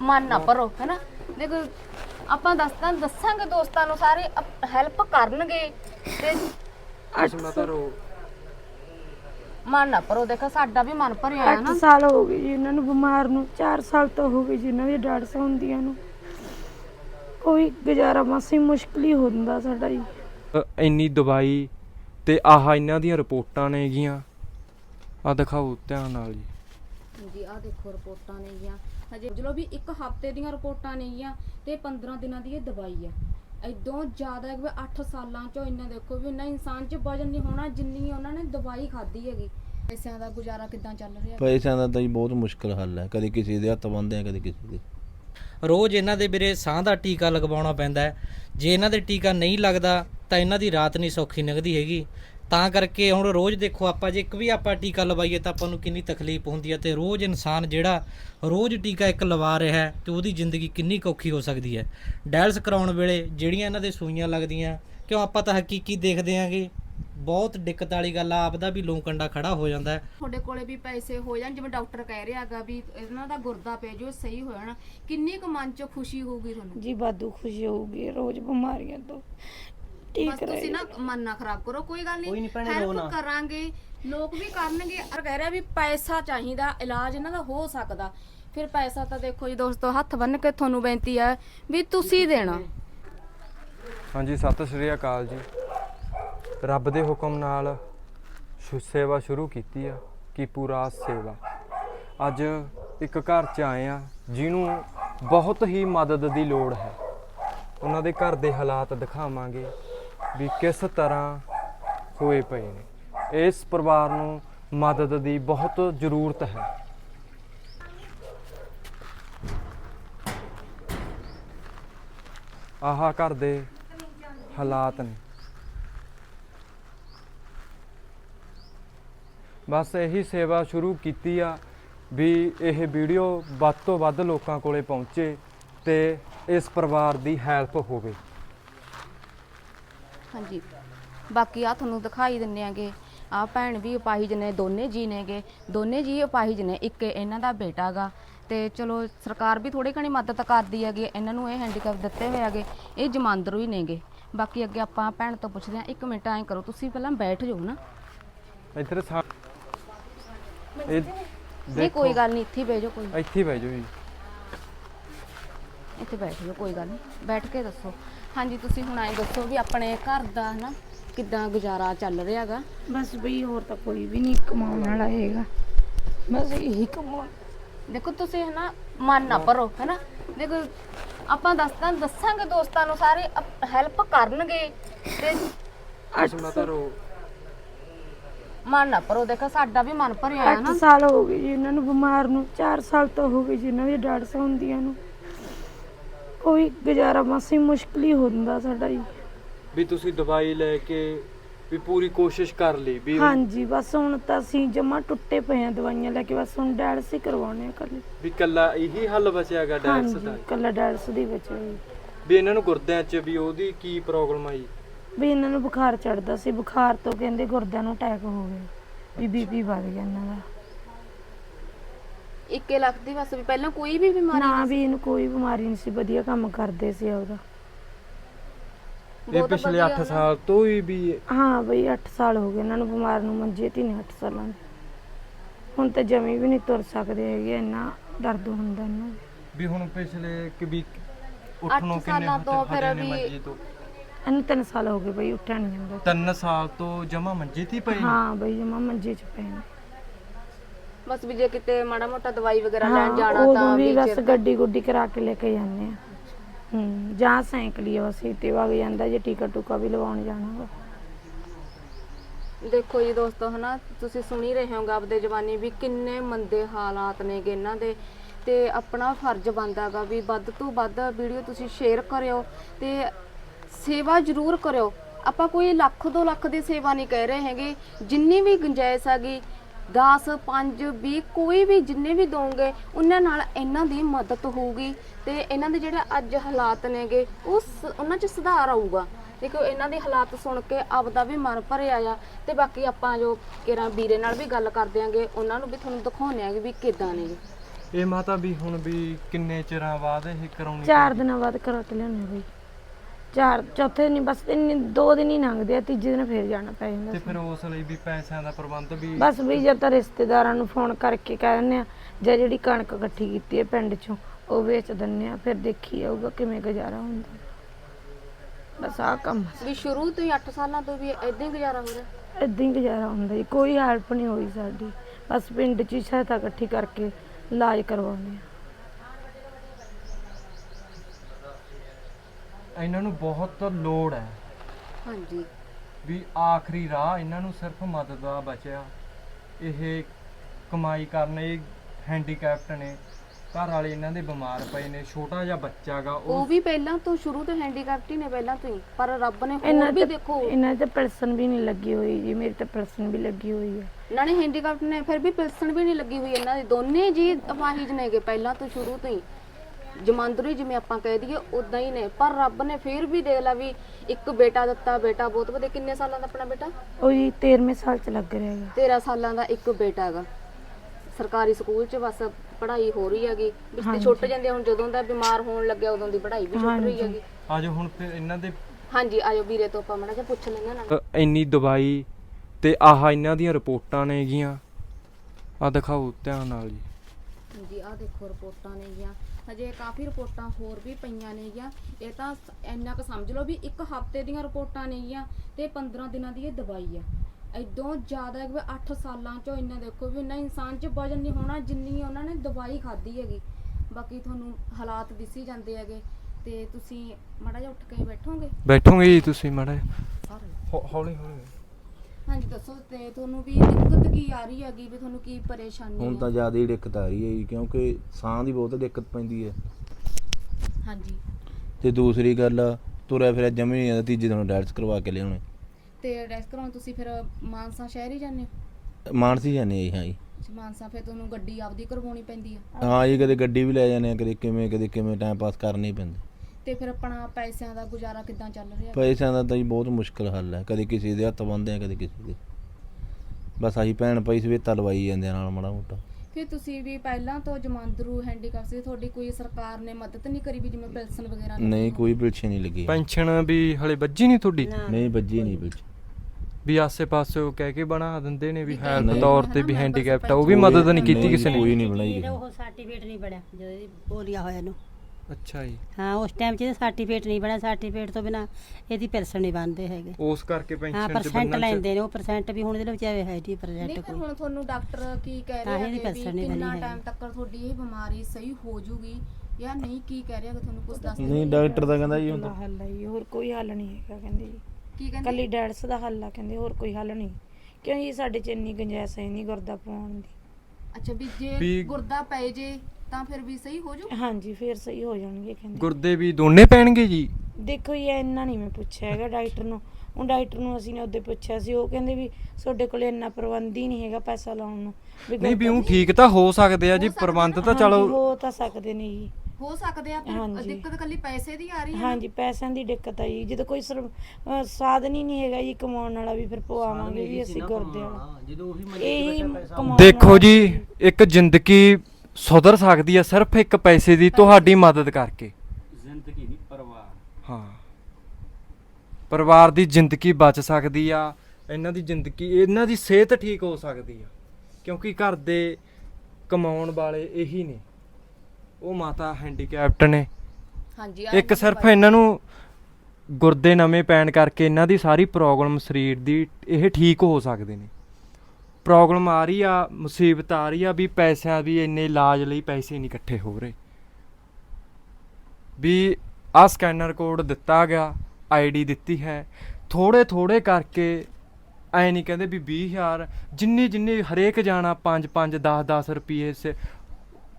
ਮਨ ਨਾ ਭਰੋ ਹੈਨਾ? ਦੇਖੋ ਆਪਾਂ ਦੱਸਦਾ ਦੱਸਾਂਗੇ ਦੋਸਤਾਂ ਨੂੰ ਸਾਰੇ ਹੈਲਪ ਕਰਨਗੇ। ਤੇ ਰੋ ਮਨ ਨਾ ਭਰੋ ਦੇਖੋ ਸਾਡਾ ਵੀ ਮਨ ਭਰਿਆ ਹੈ ਨਾ। 8 ਸਾਲ ਹੋ ਗਏ ਜੀ ਇਹਨਾਂ ਨੂੰ ਬਿਮਾਰ ਨੂੰ 4 ਸਾਲ ਤੋਂ ਹੋ ਗਏ ਜੀ ਇਹਨਾਂ ਦੀ ਡਾਟਸ ਹੁੰਦੀਆਂ ਨੂੰ। ਕੋਈ ਗੁਜ਼ਾਰਾ ਮਾਸੀ ਮੁਸ਼ਕਿਲ ਹੀ ਹੁੰਦਾ ਸਾਡਾ ਜੀ। ਅ, ਇੰਨੀ ਦਵਾਈ ਤੇ ਆਹ ਇਹਨਾਂ ਦੀਆਂ ਰਿਪੋਰਟਾਂ ਨੇਗੀਆਂ ਆ ਦਿਖਾਓ ਧਿਆਨ ਨਾਲ ਜੀ। ਜੀ ਆਹ ਦੇਖੋ ਰਿਪੋਰਟਾਂ ਨੇਗੀਆਂ ਹਜੇ ਚਲੋ ਵੀ ਇੱਕ ਹਫ਼ਤੇ ਦੀਆਂ ਰਿਪੋਰਟਾਂ ਨੇਗੀਆਂ ਤੇ 15 ਦਿਨਾਂ ਦੀ ਇਹ ਦਵਾਈ ਆ। ਇਦੋਂ ਜ਼ਿਆਦਾ ਕਿ 8 ਸਾਲਾਂ ਚੋਂ ਇੰਨਾ ਦੇਖੋ ਵੀ ਇੰਨਾ ਇਨਸਾਨ 'ਚ ਵਜਨ ਨਹੀਂ ਹੋਣਾ ਜਿੰਨੀ ਉਹਨਾਂ ਨੇ ਦਵਾਈ ਖਾਧੀ ਹੈਗੀ। ਪੈਸਿਆਂ ਦਾ ਗੁਜ਼ਾਰਾ ਕਿੱਦਾਂ ਚੱਲ ਰਿਹਾ? ਪੈਸਿਆਂ ਦਾ ਤਾਂ ਜੀ ਬਹੁਤ ਮੁਸ਼ਕਲ ਹੱਲ ਹੈ। ਕਦੇ ਕਿਸੇ ਦੇ ਹੱਥ ਬੰਨਦੇ ਆ ਕਦੇ ਕਿਸੇ ਦੇ। ਰੋਜ਼ ਇਹਨਾਂ ਦੇ ਵੀਰੇ ਸਾਹ ਦਾ ਟੀਕਾ ਲਗਵਾਉਣਾ ਪੈਂਦਾ ਹੈ। ਜੇ ਇਹਨਾਂ ਦੇ ਟੀਕਾ ਨਹੀਂ ਲੱਗਦਾ ਤਾਂ ਇਹਨਾਂ ਦੀ ਰਾਤ ਨਹੀਂ ਸੌਖੀ ਲੰਘਦੀ ਹੈਗੀ। ਤਾਂ ਕਰਕੇ ਹੁਣ ਰੋਜ਼ ਦੇਖੋ ਆਪਾਂ ਜੇ ਇੱਕ ਵੀ ਆਪਾਂ ਟੀਕਾ ਲਵਾਈਏ ਤਾਂ ਆਪਾਂ ਨੂੰ ਕਿੰਨੀ ਤਕਲੀਫ ਹੁੰਦੀ ਹੈ ਤੇ ਰੋਜ਼ ਇਨਸਾਨ ਜਿਹੜਾ ਰੋਜ਼ ਟੀਕਾ ਇੱਕ ਲਵਾ ਰਿਹਾ ਹੈ ਤੇ ਉਹਦੀ ਜ਼ਿੰਦਗੀ ਕਿੰਨੀ ਔਖੀ ਹੋ ਸਕਦੀ ਹੈ। ਡਾਇਲਸ ਕਰਾਉਣ ਵੇਲੇ ਜਿਹੜੀਆਂ ਇਹਨਾਂ ਦੇ ਸੂਈਆਂ ਲੱਗਦੀਆਂ ਕਿਉਂ ਆਪਾਂ ਤਾਂ ਹਕੀਕੀ ਦੇਖਦੇ ਆਂਗੇ? ਬਹੁਤ ਦਿੱਕਤ ਵਾਲੀ ਗੱਲ ਆ ਆਪਦਾ ਵੀ ਲੋਂ ਕੰਡਾ ਖੜਾ ਹੋ ਜਾਂਦਾ ਹੈ। ਤੁਹਾਡੇ ਕੋਲੇ ਵੀ ਪੈਸੇ ਹੋ ਜਾਣ ਜਿਵੇਂ ਡਾਕਟਰ ਕਹਿ ਰਿਹਾ ਹੈਗਾ ਵੀ ਇਹਨਾਂ ਦਾ ਗੁਰਦਾ ਪੈ ਜੋ ਸਹੀ ਹੋ ਜਾਣਾ ਕਿੰਨੀ ਕੁ ਮਨ 'ਚ ਖੁਸ਼ੀ ਹੋਊਗੀ ਤੁਹਾਨੂੰ? ਜੀ ਬਾਦੂ ਖੁਸ਼ੀ ਹੋਊਗੀ ਰੋਜ਼ ਬਿਮਾਰੀਆਂ ਤੋਂ। ਬਸ ਤੁਸੀਂ ਨਾ ਮਨ ਨਾ ਖਰਾਬ ਕਰੋ ਕੋਈ ਗੱਲ ਨਹੀਂ ਹੈਲਪ ਕਰਾਂਗੇ ਲੋਕ ਵੀ ਕਰਨਗੇ ਔਰ ਕਹਿ ਰਿਹਾ ਵੀ ਪੈਸਾ ਚਾਹੀਦਾ ਇਲਾਜ ਇਹਨਾਂ ਦਾ ਹੋ ਸਕਦਾ। ਫਿਰ ਪੈਸਾ ਤਾਂ ਦੇਖੋ ਜੀ ਦੋਸਤੋ ਹੱਥ ਬੰਨ ਕੇ ਤੁਹਾਨੂੰ ਬੇਨਤੀ ਹੈ ਵੀ ਤੁਸੀਂ ਦੇਣਾ। ਹਾਂਜੀ ਸਤਿ ਸ੍ਰੀ ਅਕਾਲ ਜੀ। ਰੱਬ ਦੇ ਹੁਕਮ ਨਾਲ ਸ਼ੁ ਸੇਵਾ ਸ਼ੁਰੂ ਕੀਤੀ ਆ ਕੀ ਪੂਰਾ ਸੇਵਾ। ਅੱਜ ਇੱਕ ਘਰ 'ਚ ਆਏ ਆ ਜਿਹਨੂੰ ਬਹੁਤ ਹੀ ਮਦਦ ਦੀ ਲੋੜ ਹੈ। ਉਹਨਾਂ ਦੇ ਘਰ ਦੇ ਹਾਲਾਤ ਦਿਖਾਵਾਂਗੇ। ਵੀ ਕਿਸ ਤਰ੍ਹਾਂ ਹੋਏ ਪਏ ਨੇ। ਇਸ ਪਰਿਵਾਰ ਨੂੰ ਮਦਦ ਦੀ ਬਹੁਤ ਜ਼ਰੂਰਤ ਹੈ। ਆਹ ਘਰ ਦੇ ਹਾਲਾਤ ਨੇ। ਬਸ ਇਹੀ ਸੇਵਾ ਸ਼ੁਰੂ ਕੀਤੀ ਆ ਵੀ ਇਹ ਵੀਡੀਓ ਵੱਧ ਤੋਂ ਵੱਧ ਲੋਕਾਂ ਕੋਲੇ ਪਹੁੰਚੇ ਤੇ ਇਸ ਪਰਿਵਾਰ ਦੀ ਹੈਲਪ ਹੋਵੇ। ਹਾਂਜੀ। ਬਾਕੀ ਆ ਤੁਹਾਨੂੰ ਦਿਖਾਈ ਦਿੰਨੇ ਆਗੇ ਆ ਭੈਣ ਵੀ ਅਪਾਹਿਜ ਨੇ ਦੋਨੇ ਜੀ ਨੇਗੇ। ਦੋਨੇ ਜੀ ਅਪਾਹਿਜ ਨੇ ਇੱਕ ਇਹਨਾਂ ਦਾ ਬੇਟਾ ਗਾ। ਤੇ ਚਲੋ ਸਰਕਾਰ ਵੀ ਥੋੜੀ ਘਣੀ ਮਦਦ ਕਰਦੀ ਹੈਗੀ ਇਹਨਾਂ ਨੂੰ ਇਹ ਹੈਂਡੀਕੈਪ ਦਿੱਤੇ ਹੋਏ ਹੈਗੇ ਇਹ ਜਮਾਂਦਰੂ ਹੀ ਨੇਗੇ। ਬਾਕੀ ਅੱਗੇ ਆਪਾਂ ਭੈਣ ਤੋਂ ਪੁੱਛਦੇ ਹਾਂ ਇੱਕ ਮਿੰਟ ਐਂ ਕਰੋ ਤੁਸੀਂ ਪਹਿਲਾਂ ਬੈਠ ਜਾਓ ਨਾ। ਇੱਧਰ ਸਾ ਇਹ ਨਹੀਂ ਕੋਈ ਗੱਲ ਨਹੀਂ ਇੱਥੇ ਹੀ ਬਹਿ ਜਾਓ ਕੋਈ ਇੱਥੇ ਬਹਿ ਜਾਓ ਜੀ। ਇੱਥੇ ਬੈਠ ਜਾਓ ਕੋਈ ਗੱਲ ਨਹੀਂ ਬੈਠ ਕੇ ਦੱਸੋ। ਹਾਂਜੀ ਤੁਸੀਂ ਹੁਣ ਐਂ ਦੱਸੋ ਵੀ ਆਪਣੇ ਘਰ ਦਾ ਹਨਾ ਕਿੱਦਾਂ ਗੁਜ਼ਾਰਾ ਚੱਲ ਰਿਹਾ ਹੈਗਾ ਬਸ ਬਈ ਹੋਰ ਤਾਂ ਕੋਈ ਵੀ ਨਹੀਂ ਕਮਾਉਣ ਵਾਲਾ ਹੈਗਾ। ਬਸ ਇਹੀ ਕਮਾਉਣ। ਦੇਖੋ ਤੁਸੀਂ ਹਨਾ ਮਨ ਨਾ ਭਰੋ ਹਨਾ? ਦੇਖੋ ਆਪਾਂ ਦੱਸਦਾ ਦੱਸਾਂਗੇ ਦੋਸਤਾਂ ਨੂੰ ਸਾਰੇ ਹੈਲਪ ਕਰਨਗੇ। ਤੇ ਰੋ। ਮਨ ਨਾ ਭਰੋ ਦੇਖੋ ਸਾਡਾ ਵੀ ਮਨ ਭਰਿਆ ਹੈ 8 ਨਾ। ਸਾਲ ਹੋ ਗਏ ਜੀ ਇਹਨਾਂ ਨੂੰ ਬਿਮਾਰ ਨੂੰ 4 ਸਾਲ ਤੋਂ ਹੋ ਗਏ ਜੀ ਇਹਨਾਂ ਦੀ ਡਾਟਸ ਹੁੰਦੀਆਂ ਨੂੰ। ਕੋਈ ਗੁਜ਼ਾਰਾ ਮਾਸੀ ਮੁਸ਼ਕਿਲ ਹੀ ਹੁੰਦਾ ਸਾਡਾ ਜੀ। ਵੀ ਤੁਸੀਂ ਦਵਾਈ ਲੈ ਕੇ ਵੀ ਪੂਰੀ ਕੋਸ਼ਿਸ਼ ਕਰ ਲਈ ਵੀ ਹਾਂਜੀ ਬਸ ਹੁਣ ਤਾਂ ਅਸੀਂ ਜਮਾ ਟੁੱਟੇ ਪਏ ਆ ਦਵਾਈਆਂ ਲੈ ਕੇ ਬਸ ਹੁਣ ਡਾਇਲਸ ਹੀ ਕਰਵਾਉਣੇ ਆ ਕੱਲੇ ਵੀ ਕੱਲਾ ਇਹੀ ਹੱਲ ਬਚਿਆਗਾ ਡਾਇਟਸ ਹਾਂਜੀ ਦਾ? ਕੱਲਾ ਡਾਇਲਸ ਦੀ ਜੀ ਵੀ ਇਹਨਾਂ ਨੂੰ ਗੁਰਦਿਆਂ 'ਚ ਵੀ ਉਹਦੀ ਕੀ ਪ੍ਰੋਬਲਮ ਆਈ ਵੀ ਇਹਨਾਂ ਨੂੰ ਬੁਖਾਰ ਚੜਦਾ ਸੀ ਬੁਖਾਰ ਤੋਂ ਕਹਿੰਦੇ ਗੁਰਦਿਆਂ ਨੂੰ ਅਟੈਕ ਹੋ ਗਿਆ। ਵੀ ਬੀਪੀ ਵੱਧ ਗਿਆ ਇਹਨਾਂ ਦਾ। 1 ਲੱਖ ਦੀ ਬਸ ਵੀ ਪਹਿਲਾਂ ਕੋਈ ਵੀ ਬਿਮਾਰੀ ਨਾ ਵੀ ਇਹਨੂੰ ਕੋਈ ਬਿਮਾਰੀ ਨਹੀਂ ਸੀ ਵਧੀਆ ਕੰਮ ਕਰਦੇ ਸੀ ਉਹਦਾ। ਇਹ ਬਹੁਤ ਪਿਛਲੇ ਵਧੀਆ 8 ਨਾ। ਸਾਲ ਤੋਂ ਹੀ ਵੀ ਹਾਂ ਬਈ 8 ਸਾਲ ਹੋ ਗਏ ਇਹਨਾਂ ਨੂੰ ਬਿਮਾਰ ਨੂੰ ਮੰਜੇ ਤੇ ਹੀ ਨੇ 8 ਸਾਲਾਂ ਦੇ। ਹੁਣ ਤਾਂ ਜਮੀ ਵੀ ਨਹੀਂ ਤੁਰ ਸਕਦੇ ਹੈਗੇ ਇੰਨਾ ਦਰਦ ਹੁੰਦਾ ਇਹਨਾਂ ਨੂੰ। ਵੀ ਹੁਣ ਪਿਛਲੇ ਕਿ ਵੀ ਅੱਠ ਉੱਠ ਨੂੰ ਕਿੰਨੇ ਸਾਲਾਂ ਤੋਂ ਹਫ਼ਤੇ ਫਿਰ ਨੇ ਵੀ- ਮੰਜੇ ਤੋਂ? ਇਹਨੂੰ 3 ਸਾਲ ਹੋ ਗਏ ਬਈ ਉੱਠਿਆ ਨਹੀਂ ਜਾਂਦਾ। ਤਿੰਨ ਸਾਲ ਤੋਂ ਜਮਾ ਮੰਜੇ ਤੇ ਹੀ ਪਏ ਨੇ? ਹਾਂ ਬਈ ਜਮਾ ਮੰਜੇ 'ਚ ਪਏ ਨੇ। ਬਸ ਵੀ ਜੇ ਕਿਤੇ ਮਾੜਾ ਮੋਟਾ ਦਵਾਈ ਵਗੈਰਾ ਲੈਣ ਜਾਣਾ ਉਦੋਂ ਤਾਂ ਵੀ ਬਸ ਗੱਡੀ ਗੁੱਡੀ ਕਰਾ ਕੇ ਲੈ ਕੇ ਜਾਂਦੇ ਆ। ਹੂੰ ਜਾਂ ਸਾਈਕਲ ਬਸ ਇੱਥੇ ਵਗ ਜਾਂਦਾ ਜੇ ਟੀਕਾ ਟੂਕਾ ਵੀ ਲਵਾਉਣ ਜਾਣਾ ਵਾ। ਦੇਖੋ ਜੀ ਦੋਸਤੋ ਹਨਾ ਤੁਸੀਂ ਸੁਣੀ ਰਹੇ ਹੋਗੇ ਆਪਦੇ ਜਵਾਨੀ ਵੀ ਕਿੰਨੇ ਮੰਦੇ ਹਾਲਾਤ ਨੇਗੇ ਇਹਨਾਂ ਦੇ। ਤੇ ਆਪਣਾ ਫਰਜ਼ ਬਣਦਾਗਾ ਵੀ ਵੱਧ ਤੋਂ ਵੱਧ ਵੀਡੀਓ ਤੁਸੀਂ ਸ਼ੇਅਰ ਕਰਿਓ ਤੇ ਸੇਵਾ ਜ਼ਰੂਰ ਕਰਿਓ। ਆਪਾਂ ਕੋਈ ਲੱਖ 2 ਲੱਖ ਦੀ ਸੇਵਾ ਨਹੀਂ ਕਹਿ ਰਹੇ ਹੈਗੇ। ਜਿੰਨੀ ਵੀ ਗੁੰਜਾਇਸ਼ ਹੈਗੀ 10 5 20 ਕੋਈ ਵੀ ਜਿੰਨੇ ਵੀ ਦੋਗੇ ਉਹਨਾਂ ਨਾਲ ਇਹਨਾਂ ਦੀ ਮਦਦ ਹੋਊਗੀ। ਤੇ ਇਹਨਾਂ ਦੇ ਜਿਹੜੇ ਅੱਜ ਹਾਲਾਤ ਨੇਗੇ ਉਸ ਉਹਨਾਂ 'ਚ ਸੁਧਾਰ ਆਊਗਾ। ਦੇਖੋ ਇਹਨਾਂ ਦੇ ਹਾਲਾਤ ਸੁਣ ਕੇ ਆਪਦਾ ਵੀ ਮਨ ਭਰਿਆ ਆ। ਤੇ ਬਾਕੀ ਆਪਾਂ ਜੋ ਕਿਰਾਂ ਵੀਰੇ ਨਾਲ ਵੀ ਗੱਲ ਕਰਦੇ ਆਂਗੇ ਉਹਨਾਂ ਨੂੰ ਵੀ ਤੁਹਾਨੂੰ ਦਿਖਾਉਂਦੇ ਆਂਗੇ ਵੀ ਕਿਦਾਂ ਨੇ। ਇਹ ਮਾਤਾ ਵੀ ਹੁਣ ਵੀ ਕਿੰਨੇ ਚਿਰਾਂ ਬਾਅਦ ਇਹ ਕਰਾਉਣੀ ਚਾਰ ਦਿਨਾਂ ਬਾਅਦ ਕਰਾ ਕੇ ਲਿਆਉਣੇ ਬਈ। ਚਾਰ ਚੌਥੇ ਨਹੀਂ ਬਸ ਤਿੰਨ ਦੋ ਦਿਨ ਹੀ ਲੰਘਦੇ ਆ ਤੀਜੇ ਦਿਨ ਫੇਰ ਜਾਣਾ ਪੈ ਜਾਂਦਾ ਤੇ ਫਿਰ ਉਸ ਲਈ ਵੀ ਪੈਸਿਆਂ ਦਾ ਪ੍ਰਬੰਧ ਵੀ ਬਸ ਵੀ ਜਦ ਤਾਂ ਰਿਸ਼ਤੇਦਾਰਾਂ ਨੂੰ ਫੋਨ ਕਰਕੇ ਕਹਿ ਦਿੰਦੇ ਆ ਜਾਂ ਜਿਹੜੀ ਕਣਕ ਇਕੱਠੀ ਕੀਤੀ ਹੈ ਪਿੰਡ ਚੋਂ ਉਹ ਵੇਚ ਦਿੰਦੇ ਆ ਫਿਰ ਦੇਖੀ ਜਾਊਗਾ ਕਿਵੇਂ ਗੁਜ਼ਾਰਾ ਹੁੰਦਾ। ਬਸ ਆਹ ਕੰਮ ਵੀ ਸ਼ੁਰੂ ਤੋਂ ਹੀ 8 ਸਾਲਾਂ ਤੋਂ ਵੀ ਇਦਾਂ ਹੀ ਗੁਜ਼ਾਰਾ ਹੋ ਰਿਹਾ? ਇਦਾਂ ਹੀ ਗੁਜ਼ਾਰਾ ਹੁੰਦਾ ਜੀ ਕੋਈ ਹੈਲਪ ਨਹੀਂ ਹੋਈ ਸਾਡੀ। ਬਸ ਪਿੰਡ 'ਚ ਹੀ ਸਹਾਇਤਾ ਇਕੱਠੀ ਕਰਕੇ ਇਲਾਜ ਕਰਵਾਉਂਦੇ ਆ। ਇਹਨਾਂ ਨੂੰ ਬਹੁਤ ਲੋੜ ਹੈ। ਹਾਂਜੀ। ਵੀ ਆਖਰੀ ਰਾਹ ਇਹਨਾਂ ਨੂੰ ਸਿਰਫ ਮਦਦ ਦਾ ਬਚਿਆ। ਇਹ ਕਮਾਈ ਕਰਨ ਇਹ ਹੈਂਡੀਕੈਪਟ ਨੇ। ਘਰ ਵਾਲੇ ਇਹਨਾਂ ਦੇ ਬਿਮਾਰ ਪਏ ਨੇ। ਛੋਟਾ ਜਿਹਾ ਬੱਚਾਗਾ ਉਹ ਉਹ ਵੀ ਪਹਿਲਾਂ ਤੋਂ ਸ਼ੁਰੂ ਤੋਂ ਹੈਂਡੀਕੈਪਟ ਹੀ ਨੇ ਪਹਿਲਾਂ ਤੋਂ ਹੀ। ਪਰ ਰੱਬ ਨੇ ਹੋਰ ਵੀ ਦੇਖੋ। ਇਹਨਾਂ ਤੇ ਪਲਸਨ ਵੀ ਨਹੀਂ ਲੱਗੀ ਹੋਈ ਜੀ। ਮੇਰੀ ਤਾਂ ਪਲਸਨ ਵੀ ਲੱਗੀ ਹੋਈ ਹੈ। ਇਹਨਾਂ ਨੇ ਹੈਂਡੀਕੈਪਟ ਨੇ ਫਿਰ ਵੀ ਪਿਲਸਣ ਵੀ ਨਹੀਂ ਲੱਗੀ ਹੋਈ। ਇਹਨਾਂ ਦੀ ਦੋਨੇ ਜੀ ਅਪਾਹਿਜ ਨੇਗੇ ਪਹਿਲਾਂ ਤੋਂ ਸ਼ੁਰੂ ਤੋਂ ਹੀ। ਜਮਾਂਦਰੂ ਜਿਵੇਂ ਆਪਾਂ ਕਹਿ ਦਈਏ ਉਦਾਂ ਹੀ ਨੇ। ਪਰ ਰੱਬ ਨੇ ਫਿਰ ਵੀ ਦੇਖ ਲਾ ਵੀ ਇੱਕ ਬੇਟਾ ਦਿੱਤਾ ਬੇਟਾ ਬਹੁਤ ਵਧੀਆ। ਕਿੰਨੇ ਸਾਲਾਂ ਦਾ ਆਪਣਾ ਬੇਟਾ? ਉਹ ਜੀ 13ਵੇਂ ਸਾਲ 'ਚ ਲੱਗ ਰਿਹਾ ਹੈਗਾ। 13 ਸਾਲਾਂ ਦਾ ਇੱਕ ਬੇਟਾ ਹੈਗਾ। ਸਰਕਾਰੀ ਸਕੂਲ 'ਚ ਬਸ ਪੜ੍ਹਾਈ ਹੋ ਰਹੀ ਹੈਗੀ। ਵੀ ਛੁੱਟ ਜਾਂਦੇ ਆ, ਹੁਣ ਜਦੋਂ ਦਾ ਬਿਮਾਰ ਹੋਣ ਲੱਗਿਆ ਉਦੋਂ ਦੀ ਪੜ੍ਹਾਈ ਵੀ ਛੁੱਟ ਰਹੀ ਹੈਗੀ। ਅੱਜ ਹੁਣ ਫਿਰ ਇਹਨਾਂ ਦੇ ਹਾਂਜੀ ਆਜੋ ਵੀਰੇ ਤੋਂ ਆਪਾਂ ਮਾੜਾ ਜਿਹਾ ਪੁੱਛ ਲੈਂਦੇ ਹਾਂ ਨਾ। ਅ, ਇੰਨੀ ਦਵਾਈ ਤੇ ਆਹ ਇਹਨਾਂ ਦੀਆਂ ਰਿਪੋਰਟਾਂ ਨੇਗੀਆਂ। ਆ ਦਿਖਾਓ ਧਿਆਨ ਨਾਲ ਜੀ। ਹਾਂਜੀ ਆਹ ਦੇਖੋ ਰਿਪੋਰਟਾਂ ਨੇਗੀਆਂ। ਹਜੇ ਕਾਫੀ ਰਿਪੋਰਟਾਂ ਹੋਰ ਵੀ ਪਈਆਂ ਨੇਗੀਆਂ। ਇਹ ਤਾਂ ਇੰਨਾ ਕੁ ਸਮਝ ਲਓ ਵੀ ਇੱਕ ਹਫ਼ਤੇ ਦੀਆਂ ਰਿਪੋਰਟਾਂ ਨੇਗੀਆਂ ਤੇ 15 ਦਿਨਾਂ ਦੀ ਇਹ ਦਵਾਈ ਆ। ਇਦੋਂ ਜ਼ਿਆਦਾ ਕਿ 8 ਸਾਲਾਂ ਚੋਂ ਇੰਨਾ ਦੇਖੋ ਵੀ ਇੰਨਾ ਇਨਸਾਨ 'ਚ ਵਜਨ ਨਹੀਂ ਹੋਣਾ ਜਿੰਨੀ ਉਹਨਾਂ ਨੇ ਦਵਾਈ ਖਾਧੀ ਹੈਗੀ। ਬਾਕੀ ਤੁਹਾਨੂੰ ਹਾਲਾਤ ਦਿਸੀ ਜਾਂਦੇ ਹੈਗੇ। ਤੇ ਤੁਸੀਂ ਮਾੜਾ ਜਿਹਾ ਉੱਠ ਕੇ ਬੈਠੋਗੇ? ਬੈਠੋਗੇ ਜੀ ਤੁਸੀਂ ਮਾੜਾ ਹੌਲੀ ਹੌਲੀ ਹਾਂਜੀ ਦੱਸੋ ਤੇ ਤੁਹਾਨੂੰ ਵੀ ਦਿੱਕਤ ਕੀ ਆ ਰਹੀ ਹੈਗੀ ਵੀ ਤੁਹਾਨੂੰ ਕੀ ਪਰੇਸ਼ਾਨੀ ਹੁਣ ਹੈ ਤਾਂ ਜ਼ਿਆਦਾ ਹੀ ਦਿੱਕਤ ਆ ਰਹੀ ਹੈ ਜੀ ਕਿਉਂਕਿ ਸਾਹ ਦੀ ਬਹੁਤ ਦਿੱਕਤ ਪੈਂਦੀ ਹੈ। ਹਾਂਜੀ। ਤੇ ਦੂਸਰੀ ਗੱਲ ਤੁਰਿਆ ਫਿਰਿਆ ਜਮੀ ਨਹੀਂ ਆਉਂਦਾ ਤੀਜੇ ਦਿਨ ਡਾਇਟਸ ਕਰਵਾ ਕੇ ਲਿਆਉਣੇ। ਤੇ ਰੈਸਟ ਕਰਾਉਣ ਤੁਸੀਂ ਫਿਰ ਮਾਨਸਾ ਸ਼ਹਿਰ ਹੀ ਜਾਂਦੇ ਹੋ? ਮਾਨਸੀ ਜਾਂਦੇ ਜੀ ਹਾਂ ਜੀ। ਅੱਛਾ, ਮਾਨਸਾ ਫਿਰ ਤੁਹਾਨੂੰ ਗੱਡੀ ਆਪਦੀ ਕਰਵਾਉਣੀ ਪੈਂਦੀ ਆ? ਹਾਂ ਜੀ ਕਦੇ ਗੱਡੀ ਵੀ ਲੈ ਜਾਂਦੇ ਆ ਕਦੇ ਕਿਵੇਂ ਕਦੇ ਕਿਵੇਂ ਟਾਈਮ ਪਾਸ ਕਰਨੀ ਪੈਂਦਾ। ਤੇ ਫਿਰ ਆਪਣਾ ਪੈਸਿਆਂ ਦਾ ਗੁਜ਼ਾਰਾ ਕਿੱਦਾਂ ਚੱਲ ਰਿਹਾ? ਪੈਸਿਆਂ ਦਾ ਤਾਂ ਜੀ ਬਹੁਤ ਮੁਸ਼ਕਲ ਹੱਲ ਹੈ। ਕਦੇ ਕਿਸੇ ਦੇ ਹੱਥ ਬੰਨਦੇ ਆ ਕਦੇ ਕਿਸੇ ਦੇ। ਬਸ ਆਹੀ ਭੈਣ ਭਾਈ ਸਵੇਤਾ ਲਵਾਈ ਜਾਂਦੇ ਆ ਨਾਲ ਮਾੜਾ ਮੋਟਾ। ਫਿਰ ਤੁਸੀਂ ਵੀ ਪਹਿਲਾਂ ਤੋਂ ਜਮਾਂਦਰੂ ਹੈਂਡੀਕੈਪ ਸੀ ਤੁਹਾਡੀ ਕੋਈ ਸਰਕਾਰ ਨੇ ਮਦਦ ਨਹੀਂ ਕਰੀ ਵੀ ਜਿਵੇਂ ਪੈਨਸ਼ਨ ਵਗੈਰਾ ਨਹੀਂ ਕੋਈ ਪਿਲਛੇ ਨਹੀਂ ਲੱਗੀ। ਪੈਨਸ਼ਨ ਵੀ ਹਲੇ ਵੱਜੀ ਨਹੀਂ ਤੁਹਾਡੀ? ਨਹੀਂ ਵੱਜੀ ਨਹੀਂ ਪਿਲਛੇ ਵੀ ਆਸੇ-ਪਾਸੇ ਉਹ ਕਹਿ ਕੇ ਬਣਾ ਦਿੰਦੇ ਨੇ ਵੀ ਹੈਲਪ ਨਹੀਂ। ਤੌਰ ਤੇ ਵੀ ਹੈਂਡੀਕੈਪਟ ਆ ਉਹ ਵੀ ਮਦਦ ਨਹੀਂ ਕੀਤੀ ਕਿਸੇ ਨੇ। ਕੋਈ ਨਹੀਂ ਬਣਾਈ। ਨੇ। ਉਹ ਸਰਟੀਫਿਕੇਟ ਨਹੀਂ ਬਣਿਆ ਜਦੋਂ ਇਹ ਬੋਲਿਆ ਹੋਇਆ ਨੂੰ ਅੱਛਾ ਜੀ। ਹਾਂ ਉਸ ਟਾਈਮ 'ਚ ਸਰਟੀਫਿਕੇਟ ਨਹੀਂ ਬਣਿਆ। ਸਰਟੀਫਿਕੇਟ ਤੋਂ ਬਿਨਾ ਇਹਦੀ ਪੈਨਸ਼ਨ ਨਹੀਂ ਬਣਦੇ ਹੈਗੇ। ਉਸ ਕਰਕੇ ਹਾਂ ਪੈਨਸ਼ਨ ਚ ਪਰਸੈਂਟ ਬੰਨਣ ਚ ਲੈਂਦੇ ਨੇ ਉਹ ਪਰਸੈਂਟ ਵੀ ਹੁਣ ਇਹਦੇ ਵਿੱਚ ਆਵੇ ਹੈ ਜੀ ਨਹੀਂ ਪਰਸੈਂਟ ਫਿਰ ਕੋਈ। ਹੁਣ ਤੁਹਾਨੂੰ ਡਾਕਟਰ ਕੀ ਕਹਿ ਤਾਂ ਰਿਹਾ ਹੀ ਹੈ ਇਹਦੀ ਵੀ ਪੈਨਸ਼ਨ ਨਹੀਂ ਕਿੰਨਾ ਬਣੀ ਟਾਈਮ ਤੱਕ ਤੁਹਾਡੀ ਇਹ ਬਿਮਾਰੀ ਸਹੀ ਹੋ ਜੂਗੀ ਜਾਂ ਨਹੀਂ ਕੀ ਕਹਿ ਰਿਹਾ ਕਿ ਤੁਹਾਨੂੰ ਕੁਝ ਦੱਸ ਨਹੀਂ ਡਾਕਟਰ ਤਾਂ ਕਹਿੰਦਾ ਜੀ ਹੁਣ ਦਾ ਹੱਲ ਹੈ ਜੀ ਹੋਰ ਕੋਈ ਹੱਲ ਨਹੀਂ ਹੈਗਾ ਕਹਿੰਦੇ ਜੀ। ਕੀ ਕਹਿੰਦੇ? ਕੱਲੀ ਡੈਡਸ ਦਾ ਹੱਲ ਆ ਕਹਿੰਦੇ ਹੋਰ ਕੋਈ ਹੱਲ ਨਹੀਂ। ਕਿਉਂ ਜੀ ਸਾਡੇ ਚ ਇੰਨੀ ਗੁੰਜਾਇਸ਼ ਹੈ ਨਹੀਂ ਗੁਰਦਾ ਪਾਉਣ ਦੀ। ਅੱਛਾ ਵੀ ਜੇ ਵੀ- ਗੁਰਦਾ ਪਏ ਜੇ ਤਾਂ ਫਿਰ ਵੀ ਸਹੀ ਹੋ ਜੂ ਹਾਂਜੀ ਫੇਰ ਸਹੀ ਹੋ ਜਾਣਗੇ ਕਹਿੰਦੇ। ਗੁਰਦੇ ਵੀ ਦੋਨੇ ਪੈਣਗੇ ਜੀ? ਦੇਖੋ ਜੀ ਇੰਨਾ ਨਹੀਂ ਮੈਂ ਪੁੱਛਿਆ ਹੈਗਾ ਡਾਕਟਰ ਨੂੰ। ਉਹ ਡਾਕਟਰ ਨੂੰ ਅਸੀਂ ਨੇ ਉਹਦੇ ਪੁੱਛਿਆ ਸੀ ਉਹ ਕਹਿੰਦੇ ਵੀ ਤੁਹਾਡੇ ਕੋਲ ਇੰਨਾ ਪ੍ਰਬੰਧ ਹੀ ਨਹੀਂ ਹੈਗਾ ਪੈਸਾ ਲਾਉਣ ਨੂੰ। ਨਹੀਂ ਵੀ ਉਹ ਠੀਕ ਤਾਂ ਹੋ ਸਕਦੇ ਆ ਜੀ ਪ੍ਰਬੰਧ ਤਾਂ ਹਾਂਜੀ, ਚਲੋ। ਹੋ ਤਾਂ ਸਕਦੇ ਨੇ ਜੀ। ਹੋ ਸਕਦੇ ਆ ਫਿਰ ਹਾਂਜੀ। ਦਿੱਕਤ ਕੱਲੀ ਪੈਸੇ ਦੀ ਆ ਰਹੀ ਹੈ ਹਾਂਜੀ ਪੈਸਿਆਂ ਦੀ ਦਿੱਕਤ ਆ ਜੀ। ਜਦੋਂ ਕੋਈ ਸਰ- ਅਹ ਸਾਧਨ ਹੀ ਨਹੀਂ ਹੈਗਾ ਜੀ ਕਮਾਉਣ ਵਾਲਾ ਵੀ ਫਿਰ ਪਵਾਵਾਂਗੇ ਵੀ ਅਸੀਂ ਗੁਰਦੇ ਵਾਲਾ ਜਦੋਂ ਉਹੀ ਇਹੀ ਕਮਾਉਣ ਦੇਖੋ ਜੀ ਇੱਕ ਜ਼ਿੰਦਗੀ ਸੁਧਰ ਸਕਦੀ ਹੈ ਸਿਰਫ ਇੱਕ ਪੈਸੇ ਦੀ ਤੁਹਾਡੀ ਮਦਦ ਕਰਕੇ। ਜ਼ਿੰਦਗੀ ਨਹੀਂ ਪਰਵਾਹ ਹਾਂ। ਪਰਿਵਾਰ ਦੀ ਜ਼ਿੰਦਗੀ ਬਚ ਸਕਦੀ ਆ ਇਹਨਾਂ ਦੀ ਜ਼ਿੰਦਗੀ ਇਹਨਾਂ ਦੀ ਸਿਹਤ ਠੀਕ ਹੋ ਸਕਦੀ ਆ ਕਿਉਂਕਿ ਘਰ ਦੇ ਕਮਾਉਣ ਵਾਲੇ ਇਹੀ ਨੇ। ਉਹ ਮਾਤਾ ਹੈਂਡੀਕੈਪਟ ਨੇ। ਹਾਂਜੀ ਆਹ ਇੱਕ ਸਿਰਫ ਇਹਨਾਂ ਨੂੰ ਗੁਰਦੇ ਨਵੇਂ ਪੈਣ ਕਰਕੇ ਇਹਨਾਂ ਦੀ ਸਾਰੀ ਪ੍ਰੋਬਲਮ ਸਰੀਰ ਦੀ ਇਹ ਠੀਕ ਹੋ ਸਕਦੇ ਨੇ। ਪ੍ਰੋਬਲਮ ਆ ਰਹੀ ਆ, ਮੁਸੀਬਤ ਆ ਰਹੀ ਆ ਵੀ ਪੈਸਿਆਂ ਵੀ ਇੰਨੇ ਇਲਾਜ ਲਈ ਪੈਸੇ ਨਹੀਂ ਇਕੱਠੇ ਹੋ ਰਹੇ। ਵੀ ਆ ਸਕੈਨਰ ਕੋਡ ਦਿੱਤਾ ਗਿਆ ਆਈਡੀ ਦਿੱਤੀ ਹੈ ਥੋੜੇ ਥੋੜੇ ਕਰਕੇ ਐ ਨਹੀਂ ਕਹਿੰਦੇ ਵੀ 20000 ਜਿੰਨੀ ਜਿੰਨੀ ਹਰੇਕ ਜਾਣਾ 5 5 10 10 ਰੁਪਏ ਸੇ,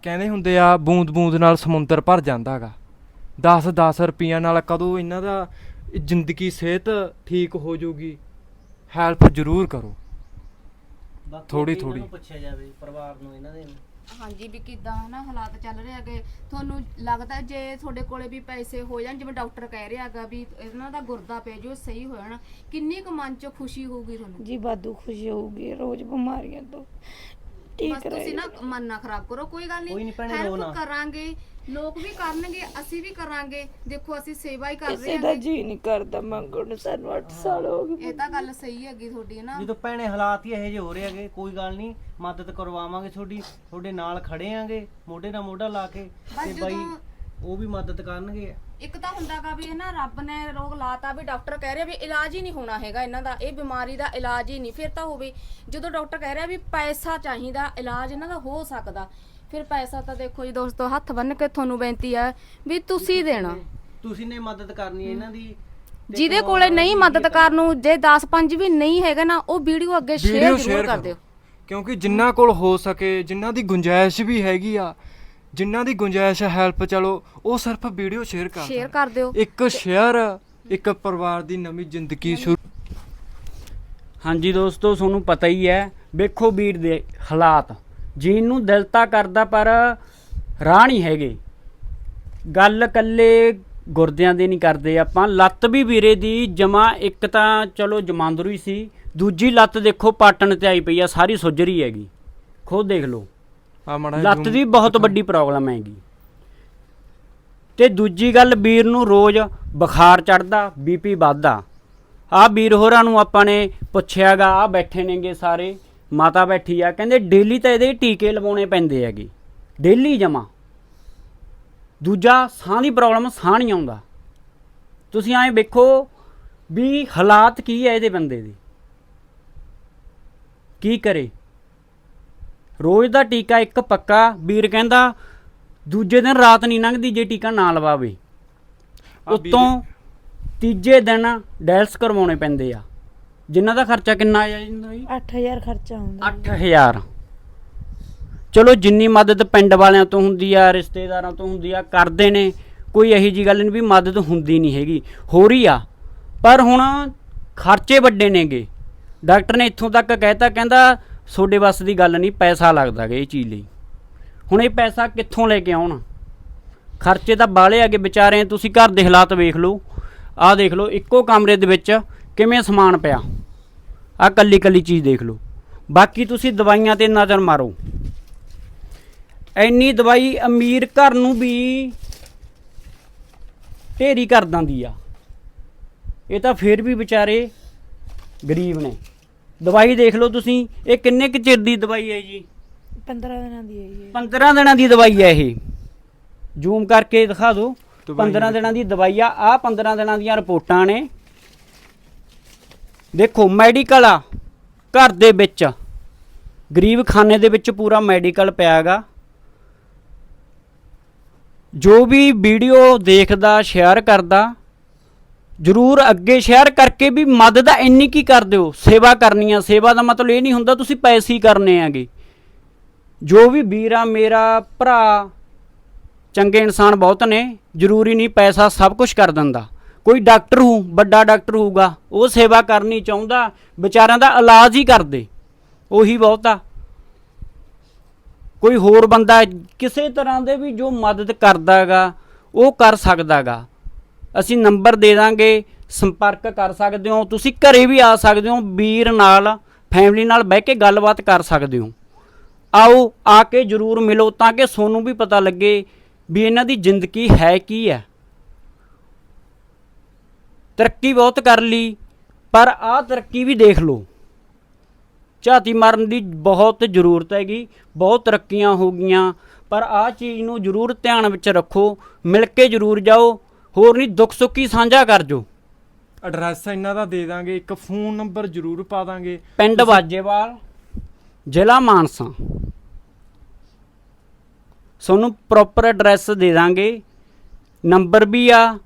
ਕਹਿੰਦੇ ਹੁੰਦੇ ਆ ਬੂੰਦ ਬੂੰਦ ਨਾਲ ਸਮੁੰਦਰ ਭਰ ਜਾਂਦਾਗਾ 10 10 ਰੁਪਈਆਂ ਨਾਲ ਕਦੋਂ ਇਹਨਾਂ ਦਾ ਜ਼ਿੰਦਗੀ, ਸਿਹਤ ਠੀਕ ਹੋ ਜਾਊਗੀ ਹੈਲਪ ਜ਼ਰੂਰ ਕਰੋ। ਬਾਕੀ ਥੋੜ੍ਹੀ- ਇਹਨਾਂ ਥੋੜ੍ਹੀ। ਨੂੰ ਪੁੱਛਿਆ ਜਾਵੇ ਪਰਿਵਾਰ ਨੂੰ ਇਹਨਾਂ ਦੇ ਹਾਂਜੀ ਵੀ ਕਿਦਾਂ ਹਨਾ ਹਾਲਾਤ ਚੱਲ ਰਹੇ ਹੈਗੇ। ਤੁਹਾਨੂੰ ਲੱਗਦਾ ਜੇ ਤੁਹਾਡੇ ਕੋਲੇ ਵੀ ਪੈਸੇ ਹੋ ਜਾਣ ਜਿਵੇਂ ਡਾਕਟਰ ਕਹਿ ਰਿਹਾ ਹੈਗਾ ਵੀ ਇਹਨਾਂ ਦਾ ਗੁਰਦਾ ਪੈ ਜੋ ਸਹੀ ਹੋ ਜਾਣਾ ਕਿੰਨੀ ਕੁ ਮਨ ਚ ਖੁਸ਼ੀ ਹੋਊਗੀ ਤੁਹਾਨੂੰ? ਜੀ ਬਾਦੂ ਖੁਸ਼ੀ ਹੋਊਗੀ ਰੋਜ਼ ਬਿਮਾਰੀਆਂ ਤੋਂ ਠੀਕ ਬਸ ਤੁਸੀਂ ਨਾ ਮਨ ਨਾ ਖਰਾਬ ਕਰੋ ਕੋਈ ਗੱਲ ਕੋਈ ਨੀ ਨਹੀਂ ਭੈਣੇ, ਰੋ ਨਾ। ਹੈਲਪ ਕਰਾਂਗੇ। ਲੋਕ ਵੀ ਕਰਨਗੇ ਅਸੀਂ ਵੀ ਕਰਾਂਗੇ। ਦੇਖੋ ਅਸੀਂ ਸੇਵਾ ਹੀ ਕਰ ਕਿਸੇ ਰਹੇ ਦਾ ਹਾਂ ਜੀ ਨਹੀਂ ਕਰਦਾ ਮੰਗਣ ਨੂੰ ਸਾਨੂੰ 8 ਸਾਲ ਹੋ ਗਏ। ਇਹ ਤਾਂ ਗੱਲ ਸਹੀ ਹੈਗੀ ਤੁਹਾਡੀ ਨਾ? ਜਦੋਂ ਭੈਣੇ ਹਾਲਾਤ ਹੀ ਇਹੋ ਜਿਹੇ ਹੋ ਰਹੇ ਹੈਗੇ ਕੋਈ ਗੱਲ ਨਹੀਂ ਮਦਦ ਕਰਵਾਵਾਂਗੇ ਤੁਹਾਡੀ ਤੁਹਾਡੇ ਨਾਲ ਖੜੇ ਆਂਗੇ ਮੋਢੇ ਨਾਲ ਮੋਢਾ ਲਾ ਕੇ ਬਸ ਤੇ ਬਾਈ ਜਦੋਂ- ਉਹ ਵੀ ਮਦਦ ਕਰਨਗੇ। ਇੱਕ ਤਾਂ ਹੁੰਦਾਗਾ ਵੀ ਇਹ ਨਾ ਰੱਬ ਨੇ ਰੋਗ ਲਾਤਾ ਵੀ ਡਾਕਟਰ ਕਹਿ ਰਿਹਾ ਵੀ ਇਲਾਜ ਹੀ ਨਹੀਂ ਹੋਣਾ ਹੈਗਾ ਇਹਨਾਂ ਦਾ ਇਹ ਬਿਮਾਰੀ ਦਾ ਇਲਾਜ ਹੀ ਨਹੀਂ ਫਿਰ ਤਾਂ ਹੋਵੇ ਜਦੋਂ ਡਾਕਟਰ ਕਹਿ ਰਿਹਾ ਵੀ ਪੈਸਾ ਚਾਹੀਦਾ ਇਲਾਜ ਇਹਨਾਂ ਦਾ ਹੋ ਸਕਦਾ। ਫਿਰ ਪੈਸਾ ਤਾਂ ਦੇਖੋ ਜੀ ਦੋਸਤੋ ਹੱਥ ਬੰਨ ਕੇ ਤੁਹਾਨੂੰ ਬੇਨਤੀ ਹੈ ਵੀ ਤੁਸੀਂ ਦੇਣਾ। ਤੁਸੀਂ ਨੇ ਮਦਦ ਕਰਨੀ ਹੈ। ਇਹਨਾਂ ਦੀ ਜਿਹਦੇ ਕੋਲੇ ਨਹੀਂ ਮਦਦ ਕਰਨ ਨੂੰ ਜੇ 10 5 ਵੀ ਨਹੀਂ ਹੈਗਾ ਨਾ ਉਹ ਵੀਡੀਓ ਅੱਗੇ ਸ਼ੇਅਰ ਜ਼ਰੂਰ ਕਰ ਦਿਓ। ਕਿਉਂਕਿ ਜਿੰਨਾ ਕੋਲ ਹੋ ਸਕੇ ਜਿਨ੍ਹਾਂ ਦੀ ਗੁੰਜਾਇਸ਼ ਵੀ ਹੈਗੀ ਆ ਜਿਨ੍ਹਾਂ ਦੀ ਗੁੰਜਾਇਸ਼ ਹੈ ਹੈਲਪ ਚਲੋ ਉਹ ਸਿਰਫ ਵੀਡੀਓ ਸ਼ੇਅਰ ਕਰ ਸ਼ੇਅਰ। ਕਰ ਦਿਓ। ਇੱਕ ਸ਼ੇਅਰ ਇੱਕ ਪਰਿਵਾਰ ਦੀ ਨਵੀਂ ਜ਼ਿੰਦਗੀ ਸ਼ੁਰੂ। ਹਾਂਜੀ ਦੋਸਤੋ ਤੁਹਾਨੂੰ ਪਤਾ ਹੀ ਹੈ ਵੇਖੋ ਵੀਰ ਦੇ ਹਾਲਾਤ। ਜੀਣ ਨੂੰ ਦਿਲ ਤਾਂ ਕਰਦਾ ਪਰ ਰਾਹ ਨਹੀਂ ਹੈਗੇ। ਗੱਲ ਕੱਲੇ ਗੁਰਦਿਆਂ ਦੇ ਨਹੀਂ ਕਰਦੇ ਆਪਾਂ। ਲੱਤ ਵੀ ਵੀਰੇ ਦੀ ਜਮਾ ਇੱਕ ਤਾਂ ਚਲੋ ਜਮਾਂਦਰੂ ਹੀ ਸੀ। ਦੂਜੀ ਲੱਤ ਦੇਖੋ ਪਾਟਣ ਤੇ ਆਈ ਪਈ ਆ ਸਾਰੀ ਸੁੱਜਰੀ ਹੈਗੀ। ਖੁਦ ਦੇਖ ਲਓ। ਆ ਮਾੜਾ ਜਿਹਾ ਲੱਤ ਦੀ ਬਹੁਤ ਵੱਡੀ ਪ੍ਰੋਬਲਮ ਹੈਗੀ। ਤੇ ਦੂਜੀ ਗੱਲ ਵੀਰ ਨੂੰ ਰੋਜ਼ ਬੁਖਾਰ ਚੜਦਾ ਬੀਪੀ ਵੱਧਦਾ। ਆ ਵੀਰ ਹੋਰਾਂ ਨੂੰ ਆਪਾਂ ਨੇ ਪੁੱਛਿਆਗਾ ਆ ਬੈਠੇ ਨੇਗੇ ਸਾਰੇ। ਮਾਤਾ ਬੈਠੀ ਆ ਕਹਿੰਦੇ ਡੇਲੀ ਤਾਂ ਇਹਦੇ ਟੀਕੇ ਲਵਾਉਣੇ ਪੈਂਦੇ ਹੈਗੇ। ਡੇਲੀ ਜਮਾ। ਦੂਜਾ ਸਾਹ ਦੀ ਪ੍ਰੋਬਲਮ ਸਾਹ ਨਹੀਂ ਆਉਂਦਾ। ਤੁਸੀਂ ਐਂ ਵੇਖੋ ਵੀ ਹਾਲਾਤ ਕੀ ਹੈ ਇਹਦੇ ਬੰਦੇ ਦੇ। ਕੀ ਕਰੇ? ਰੋਜ਼ ਦਾ ਟੀਕਾ ਇੱਕ ਪੱਕਾ ਵੀਰ ਕਹਿੰਦਾ ਦੂਜੇ ਦਿਨ ਰਾਤ ਨਹੀਂ ਲੰਘਦੀ ਜੇ ਟੀਕਾ ਨਾ ਲਵਾਵੇ। ਉਤੋਂ ਤੀਜੇ ਦਿਨ ਡਾਇਲਸ ਕਰਵਾਉਣੇ ਪੈਂਦੇ ਆ। ਜਿਨ੍ਹਾਂ ਦਾ ਖਰਚਾ ਕਿੰਨਾ ਆ ਜਾਂਦਾ ਜੀ? 8000 ਖਰਚਾ ਆਉਂਦਾ 8000 ਚਲੋ ਜਿੰਨੀ ਮਦਦ ਪਿੰਡ ਵਾਲਿਆਂ ਤੋਂ ਹੁੰਦੀ ਆ ਰਿਸ਼ਤੇਦਾਰਾਂ ਤੋਂ ਹੁੰਦੀ ਆ ਕਰਦੇ ਨੇ ਕੋਈ ਇਹੀ ਜੀ ਗੱਲ ਨਹੀਂ ਵੀ ਮਦਦ ਹੁੰਦੀ ਨਹੀਂ ਹੈਗੀ। ਹੋ ਰਹੀ ਆ ਪਰ ਹੁਣ ਖਰਚੇ ਵੱਡੇ ਨੇਗੇ। ਡਾਕਟਰ ਨੇ ਇੱਥੋਂ ਤੱਕ ਕਹਿਤਾ ਕਹਿੰਦਾ ਤੁਹਾਡੇ ਵੱਸ ਦੀ ਗੱਲ ਨਹੀਂ ਪੈਸਾ ਲੱਗਦਾ ਗਾ ਇਹ ਚੀਜ਼ ਲਈ। ਹੁਣ ਇਹ ਪੈਸਾ ਕਿੱਥੋਂ ਲੈ ਕੇ ਆਉਣ? ਖਰਚੇ ਤਾਂ ਬਾਲੇ ਅੱਗੇ ਵਿਚਾਰੇ ਤੁਸੀਂ ਘਰ ਦੇ ਹਾਲਾਤ ਵੇਖ ਲਓ। ਆਹ ਦੇਖ ਲਓ ਇੱਕੋ ਕਮਰੇ ਦੇ ਵਿੱਚ ਕਿਵੇਂ ਸਮਾਨ ਪਿਆ। ਆਹ ਕੱਲੀ ਕੱਲੀ ਚੀਜ਼ ਦੇਖ ਲਓ। ਬਾਕੀ ਤੁਸੀਂ ਦਵਾਈਆਂ ਤੇ ਨਜ਼ਰ ਮਾਰੋ। ਇੰਨੀ ਦਵਾਈ ਅਮੀਰ ਘਰ ਨੂੰ ਵੀ ਢੇਰੀ ਕਰ ਦਿੰਦੀ ਆ। ਇਹ ਤਾਂ ਫੇਰ ਵੀ ਵਿਚਾਰੇ ਗਰੀਬ ਨੇ। ਦਵਾਈ ਦੇਖ ਲਓ ਤੁਸੀਂ ਇਹ ਕਿੰਨੇ ਕੁ ਚਿਰ ਦੀ ਦਵਾਈ ਹੈ ਜੀ? 15 ਦਿਨਾਂ ਦੀ ਹੈ ਇਹ। 15 ਦਿਨਾਂ ਦੀ ਦਵਾਈ ਹੈ ਇਹ। ਜ਼ੂਮ ਕਰਕੇ ਦਿਖਾ ਦਿਓ। ਦਵਾਈ 15 ਦਿਨਾਂ ਦੀ ਦਵਾਈ ਆ। ਆ 15 ਦਿਨਾਂ ਦੀਆਂ ਰਿਪੋਰਟਾਂ ਨੇ। ਦੇਖੋ ਮੈਡੀਕਲ ਆ, ਘਰ ਦੇ ਵਿੱਚ। ਗਰੀਬ ਖਾਨੇ ਦੇ ਵਿੱਚ ਪੂਰਾ ਮੈਡੀਕਲ ਪਿਆ ਹੈਗਾ ਜੋ ਵੀ ਵੀਡੀਓ ਦੇਖਦਾ ਸ਼ੇਅਰ ਕਰਦਾ, ਜਰੂਰ ਅੱਗੇ ਸ਼ੇਅਰ ਕਰਕੇ ਵੀ ਮਦਦ ਇੰਨੀ ਕੀ ਕਰ ਦਿਓ? ਸੇਵਾ ਕਰਨੀ ਆ। ਸੇਵਾ ਦਾ ਮਤਲਬ ਇਹ ਨਹੀਂ ਹੁੰਦਾ ਤੁਸੀਂ ਪੈਸੇ ਹੀ ਕਰਨੇ ਆਗੇ ਜੋ ਵੀ ਵੀਰ, ਮੇਰਾ ਭਰਾ, ਚੰਗੇ ਇਨਸਾਨ ਬਹੁਤ ਨੇ, ਜ਼ਰੂਰੀ ਨਹੀਂ ਪੈਸਾ ਸਭ ਕੁਝ ਕਰ ਦਿੰਦਾ। ਕੋਈ ਡਾਕਟਰ ਹੋ, ਵੱਡਾ ਡਾਕਟਰ ਹੋਊਗਾ, ਉਹ ਸੇਵਾ ਕਰਨੀ ਚਾਹੁੰਦਾ, ਵਿਚਾਰਿਆਂ ਦਾ ਇਲਾਜ ਹੀ ਕਰਦੇ ਉਹੀ ਬਹੁਤਾ ਕੋਈ ਹੋਰ ਬੰਦਾ ਕਿਸੇ ਤਰ੍ਹਾਂ ਦੇ ਵੀ ਜੋ ਮਦਦ ਕਰਦਾਗਾ, ਉਹ ਕਰ ਸਕਦਾਗਾ। ਅਸੀਂ ਨੰਬਰ ਦੇ ਦਾਂਗੇ, ਸੰਪਰਕ ਕਰ ਸਕਦੇ ਹੋ, ਤੁਸੀਂ ਘਰੇ ਵੀ ਆ ਸਕਦੇ ਹੋ, ਵੀਰ ਨਾਲ ਫੈਮਿਲੀ ਨਾਲ ਬਹਿ ਕੇ ਗੱਲਬਾਤ ਕਰ ਸਕਦੇ ਹੋ। ਆਓ, ਆ ਕੇ ਜਰੂਰ ਮਿਲੋ, ਤਾਂ ਕਿ ਤੁਹਾਨੂੰ ਵੀ ਪਤਾ ਲੱਗੇ ਵੀ ਇਹਨਾਂ ਦੀ ਜ਼ਿੰਦਗੀ ਹੈ ਕੀ ਹੈ। ਤਰੱਕੀ ਬਹੁਤ ਕਰ ਲਈ ਪਰ ਆਹ ਤਰੱਕੀ ਵੀ ਦੇਖ ਲਓ। ਝਾਤੀ ਮਾਰਨ ਦੀ ਬਹੁਤ ਜ਼ਰੂਰਤ ਹੈਗੀ ਬਹੁਤ ਤਰੱਕੀਆਂ ਹੋ ਗਈਆਂ ਪਰ ਆਹ ਚੀਜ਼ ਨੂੰ ਜ਼ਰੂਰ ਧਿਆਨ ਵਿੱਚ ਰੱਖੋ ਮਿਲ ਕੇ ਜ਼ਰੂਰ ਜਾਓ ਹੋਰ ਨਹੀਂ ਦੁੱਖ ਸੁੱਖੀ ਸਾਂਝਾ ਕਰ ਜੋ। ਐਡਰੈਸ ਇਹਨਾਂ ਦਾ ਦੇ ਦਾਂਗੇ ਇੱਕ ਫੋਨ ਨੰਬਰ ਜ਼ਰੂਰ ਪਾ ਦਾਂਗੇ। ਪਿੰਡ ਵਾਜੇਵਾਲ ਜ਼ਿਲ੍ਹਾ ਮਾਨਸਾ। ਤੁਹਾਨੂੰ ਪ੍ਰੋਪਰ ਐਡਰੈਸ ਦੇ ਦਾਂਗੇ। ਨੰਬਰ ਵੀ ਆ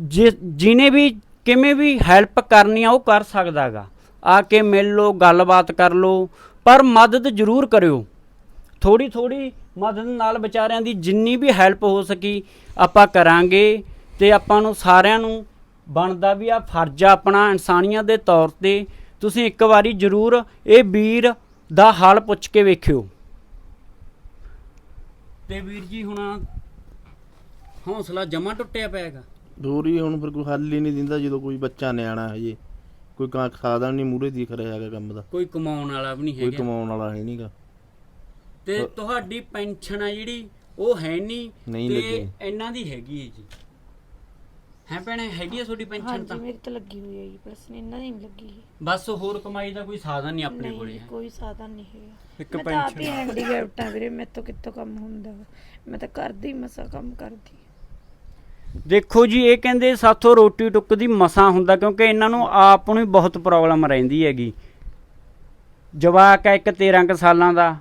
ਜਿ- ਜਿਹਨੇ ਵੀ ਕਿਵੇਂ ਵੀ ਹੈਲਪ ਕਰਨੀ ਆ, ਉਹ ਕਰ ਸਕਦਾਗਾ ਆ ਕੇ ਮਿਲ ਲਓ, ਗੱਲਬਾਤ ਕਰ ਲਓ, ਪਰ ਮਦਦ ਜ਼ਰੂਰ ਕਰਿਓ। ਥੋੜੀ ਥੋੜੀ ਮਦਦ ਨਾਲ ਵਿਚਾਰਿਆਂ ਦੀ ਜਿੰਨੀ ਵੀ ਹੈਲਪ ਹੋ ਸਕੀ, ਆਪਾਂ ਕਰਾਂਗੇ ਤੇ ਆਪਾਂ ਨੂੰ ਸਾਰਿਆਂ ਨੂੰ ਬਣਦਾ ਵੀ ਆ ਫਰਜ਼ ਆ ਆਪਣਾ ਇਨਸਾਨੀਅਤ ਦੇ ਤੌਰ ਤੇ। ਤੁਸੀਂ ਇੱਕ ਵਾਰੀ ਜ਼ਰੂਰ ਇਹ ਵੀਰ ਦਾ ਹਾਲ ਪੁੱਛ ਕੇ ਵੇਖਿਓ। ਤੇ ਵੀਰ ਜੀ, ਹੁਣ ਹੌਸਲਾ ਜਮਾ ਟੁੱਟਿਆ ਪਿਆਗਾ ਹੋਰ ਹੁਣ ਫਿਰ ਕੋਈ ਹੱਲ ਨਹੀਂ ਦਿੰਦਾ ਜਦੋਂ ਕੋਈ ਬੱਚਾ ਨਿਆਣਾ ਹੈ ਜੀ। ਕੋਈ ਕਾਂ ਸਾਧਨ ਨਹੀਂ ਮੂਰੇ ਦਿਖ ਰਿਹਾ ਹੈਗਾ ਕੰਮ ਦਾ। ਕੋਈ ਕਮਾਉਣ ਵਾਲਾ ਵੀ ਨਹੀਂ ਕੋਈ ਕਮਾਉਣ ਵਾਲਾ ਹੈ ਨਹੀਂਗਾ ਤੇ ਤੁਹਾਡੀ ਪੈਨਸ਼ਨ ਆ ਜਿਹੜੀ ਉਹ ਹੈ ਨਹੀਂ ਤੇ ਇਹਨਾਂ ਦੀ ਹੈਗੀ ਹੈ ਜੀ। ਹੈ ਭੈਣੇ ਹੈਗੀ ਹੈ ਤੁਹਾਡੀ ਪੈਨਸ਼ਨ ਤਾਂ? ਮੇਰੀ ਤਾਂ ਲੱਗੀ ਹੋਈ ਹੈ ਜੀ ਬਸ ਇਹਨਾਂ ਨਹੀਂ ਲੱਗੀ। ਬਸ ਹੋਰ ਕਮਾਈ ਦਾ ਕੋਈ ਸਾਧਨ ਨਹੀਂ ਆਪਣੇ ਕੋਲੇ ਹੈ? ਕੋਈ ਸਾਧਨ ਨਹੀਂ ਹੈਗਾ। ਇੱਕ ਮੈਂ ਤਾਂ ਆਪ ਵੀਰੇ ਮੇਰੇ ਕਿੱਥੋਂ ਕੰਮ ਹੁੰਦਾ? ਮੈਂ ਤਾਂ ਕਰਦੀ ਮਸਾ ਕੰਮ ਕਰਦੀ। ਦੇਖੋ ਜੀ, ਇਹ ਕਹਿੰਦੇ ਸਾਥੋਂ ਰੋਟੀ ਟੁੱਕ ਦੀ ਮਸਾ ਹੁੰਦਾ ਕਿਉਂਕਿ ਇਹਨਾਂ ਨੂੰ ਆਪ ਨੂੰ ਬਹੁਤ ਪ੍ਰੋਬਲਮ ਰਹਿੰਦੀ ਹੈਗੀ। ਜਵਾਕ ਹੈ ਇੱਕ 13 ਕੁ ਸਾਲਾਂ ਦਾ।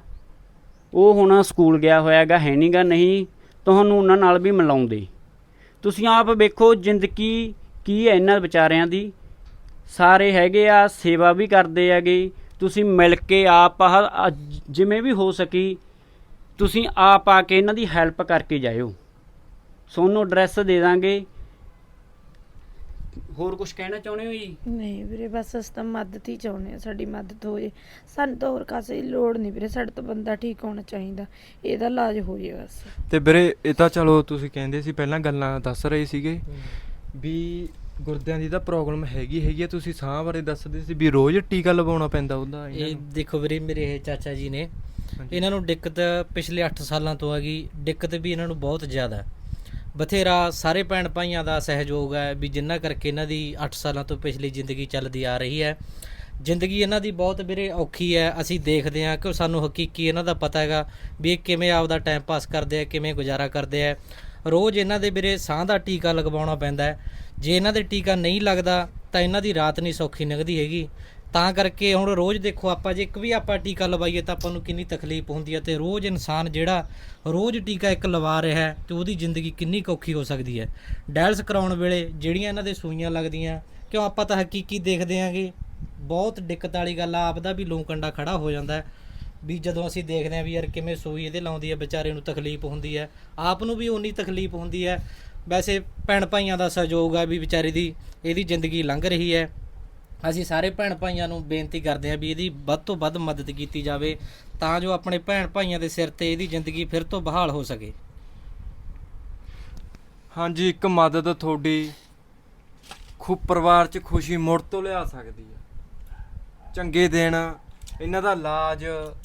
ਉਹ ਹੁਣ ਸਕੂਲ ਗਿਆ ਹੋਇਆਗਾ ਹੈ ਨਹੀਂਗਾ ਨਹੀਂ, ਤੁਹਾਨੂੰ ਉਹਨਾਂ ਨਾਲ ਵੀ ਮਿਲਾਉਂਦੇ। ਤੁਸੀਂ ਆਪ ਵੇਖੋ ਜ਼ਿੰਦਗੀ ਕੀ ਹੈ ਇਹਨਾਂ ਵਿਚਾਰਿਆਂ ਦੀ। ਸਾਰੇ ਹੈਗੇ ਆ, ਸੇਵਾ ਵੀ ਕਰਦੇ ਹੈਗੇ। ਤੁਸੀਂ ਮਿਲ ਕੇ ਆਪ ਜਿਵੇਂ ਵੀ ਹੋ ਸਕੀ, ਤੁਸੀਂ ਆਪ ਆ ਕੇ ਇਹਨਾਂ ਦੀ ਹੈਲਪ ਕਰਕੇ ਜਾਇਓ। ਤੁਹਾਨੂੰ ਐਡਰੈਸ ਦੇ ਦਾਂਗੇ। ਹੋਰ ਕੁਝ ਕਹਿਣਾ ਚਾਹੁੰਦੇ ਹੋ ਜੀ? ਨਹੀਂ ਵੀਰੇ ਬਸ ਅਸੀਂ ਮਦਦ ਹੀ ਚਾਹੁੰਦੇ ਆ ਸਾਡੀ ਮਦਦ ਹੋ ਜੇ। ਸਾਨੂੰ ਤਾਂ ਹੋਰ ਕਾਸੇ ਲੋੜ ਨਹੀਂ ਵੀਰੇ ਸਾਡੇ ਤੋਂ ਬੰਦਾ ਠੀਕ ਹੋਣਾ ਚਾਹੀਦਾ। ਇਹਦਾ ਇਲਾਜ ਹੋ ਜੇ ਬਸ। ਤੇ ਵੀਰੇ ਇਹ ਤਾਂ ਚਲੋ ਤੁਸੀਂ ਕਹਿੰਦੇ ਸੀ ਪਹਿਲਾਂ ਗੱਲਾਂ ਦੱਸ ਰਹੇ ਸੀਗੇ ਵੀ ਗੁਰਦਿਆਂ ਦੀ ਤਾਂ ਪ੍ਰੋਬਲਮ ਹੈਗੀ ਹੈਗੀ ਤੁਸੀਂ ਸਾਹ ਬਾਰੇ ਦੱਸਦੇ ਸੀ ਵੀ ਰੋਜ਼ ਟੀਕਾ ਲਵਾਉਣਾ ਪੈਂਦਾ ਉਹਦਾ ਇਹ ਦੇਖੋ ਵੀਰੇ ਮੇਰੇ ਇਹ ਚਾਚਾ ਜੀ ਨੇ। ਇਹਨਾਂ ਨੂੰ ਦਿੱਕਤ ਪਿਛਲੇ 8 ਸਾਲਾਂ ਤੋਂ ਆ ਗਈ। ਦਿੱਕਤ ਵੀ ਇਹਨਾਂ ਨੂੰ ਬਹੁਤ ਜ਼ਿਆਦਾ। ਬਥੇਰਾ ਸਾਰੇ ਭੈਣ ਭਾਈਆਂ ਦਾ ਸਹਿਯੋਗ ਹੈ ਵੀ ਜਿੰਨਾ ਕਰਕੇ ਇਹਨਾਂ ਦੀ 8 ਸਾਲਾਂ ਤੋਂ ਪਿਛਲੀ ਜ਼ਿੰਦਗੀ ਚੱਲਦੀ ਆ ਰਹੀ ਹੈ। ਜ਼ਿੰਦਗੀ ਇਹਨਾਂ ਦੀ ਬਹੁਤ ਵੀਰੇ ਔਖੀ ਹੈ। ਅਸੀਂ ਦੇਖਦੇ ਹਾਂ ਕਿ ਸਾਨੂੰ ਹਕੀਕੀ ਇਹਨਾਂ ਦਾ ਪਤਾ ਹੈਗਾ ਵੀ ਇਹ ਕਿਵੇਂ ਆਪਦਾ ਟਾਈਮ ਪਾਸ ਕਰਦੇ ਆ, ਕਿਵੇਂ ਗੁਜ਼ਾਰਾ ਕਰਦੇ ਆ। ਰੋਜ਼ ਇਹਨਾਂ ਦੇ ਵੀਰੇ ਸਾਹ ਦਾ ਟੀਕਾ ਲਗਵਾਉਣਾ ਪੈਂਦਾ ਜੇ ਇਹਨਾਂ ਦੇ ਟੀਕਾ ਨਹੀਂ ਲੱਗਦਾ ਤਾਂ ਇਹਨਾਂ ਦੀ ਰਾਤ ਨਹੀਂ ਸੌਖੀ ਲੰਘਦੀ ਹੈਗੀ। ਤਾਂ ਕਰਕੇ ਹੁਣ ਰੋਜ਼ ਦੇਖੋ ਆਪਾਂ, ਜੇ ਇੱਕ ਵੀ ਆਪਾਂ ਟੀਕਾ ਲਵਾਈਏ ਤਾਂ ਆਪਾਂ ਨੂੰ ਕਿੰਨੀ ਤਕਲੀਫ ਹੁੰਦੀ ਹੈ ਤੇ ਰੋਜ਼ ਇਨਸਾਨ ਜਿਹੜਾ ਰੋਜ਼ ਟੀਕਾ ਇੱਕ ਲਵਾ ਰਿਹਾ ਹੈ ਤੇ ਉਹਦੀ ਜ਼ਿੰਦਗੀ ਕਿੰਨੀ ਔਖੀ ਹੋ ਸਕਦੀ ਹੈ। ਡੈਲਸ ਕਰਾਉਣ ਵੇਲੇ ਜਿਹੜੀਆਂ ਇਹਨਾਂ ਦੇ ਸੂਈਆਂ ਲੱਗਦੀਆਂ, ਕਿਉਂ ਆਪਾਂ ਤਾਂ ਹਕੀਕੀ ਦੇਖਦੇ ਆਂਗੇ, ਬਹੁਤ ਦਿੱਕਤ ਵਾਲੀ ਗੱਲ ਆ, ਆਪਦਾ ਵੀ ਲੋਕੰਡਾ ਖੜਾ ਹੋ ਜਾਂਦਾ ਹੈ, ਵੀ ਜਦੋਂ ਅਸੀਂ ਦੇਖਦੇ ਆਂ ਵੀ ਯਾਰ ਕਿਵੇਂ ਸੂਈ ਇਹਦੇ ਲਾਉਂਦੀ ਹੈ, ਵਿਚਾਰੇ ਨੂੰ ਤਕਲੀਫ ਹੁੰਦੀ ਹੈ, ਆਪ ਨੂੰ ਵੀ ਉਨੀ ਤਕਲੀਫ ਹੁੰਦੀ ਹੈ, ਵੈਸੇ ਭੈਣ ਭਾਈਆਂ ਦਾ ਸਹਿਯੋਗ ਆ ਵੀ ਵਿਚਾਰੇ ਦੀ ਇਹਦੀ ਜ਼ਿੰਦਗੀ ਲੰਘ ਰਹੀ ਹੈ। ਅਸੀਂ ਸਾਰੇ ਭੈਣ ਭਾਈਆਂ ਨੂੰ ਬੇਨਤੀ ਕਰਦੇ ਹਾਂ ਵੀ ਇਹਦੀ ਵੱਧ ਤੋਂ ਵੱਧ ਮਦਦ ਕੀਤੀ ਜਾਵੇ ਤਾਂ ਜੋ ਆਪਣੇ ਭੈਣ ਭਾਈਆਂ ਦੇ ਸਿਰ ਤੇ ਇਹਦੀ ਜ਼ਿੰਦਗੀ ਫਿਰ ਤੋਂ ਬਹਾਲ ਹੋ ਸਕੇ। ਹਾਂਜੀ, ਇੱਕ ਮਦਦ ਤੁਹਾਡੀ ਖੂਬ ਪਰਿਵਾਰ 'ਚ ਖੁਸ਼ੀ ਮੁੜ ਤੋਂ ਲਿਆ ਸਕਦੀ ਹੈ ਚੰਗੇ ਦਿਨ, ਇਹਨਾਂ ਦਾ ਇਲਾਜ,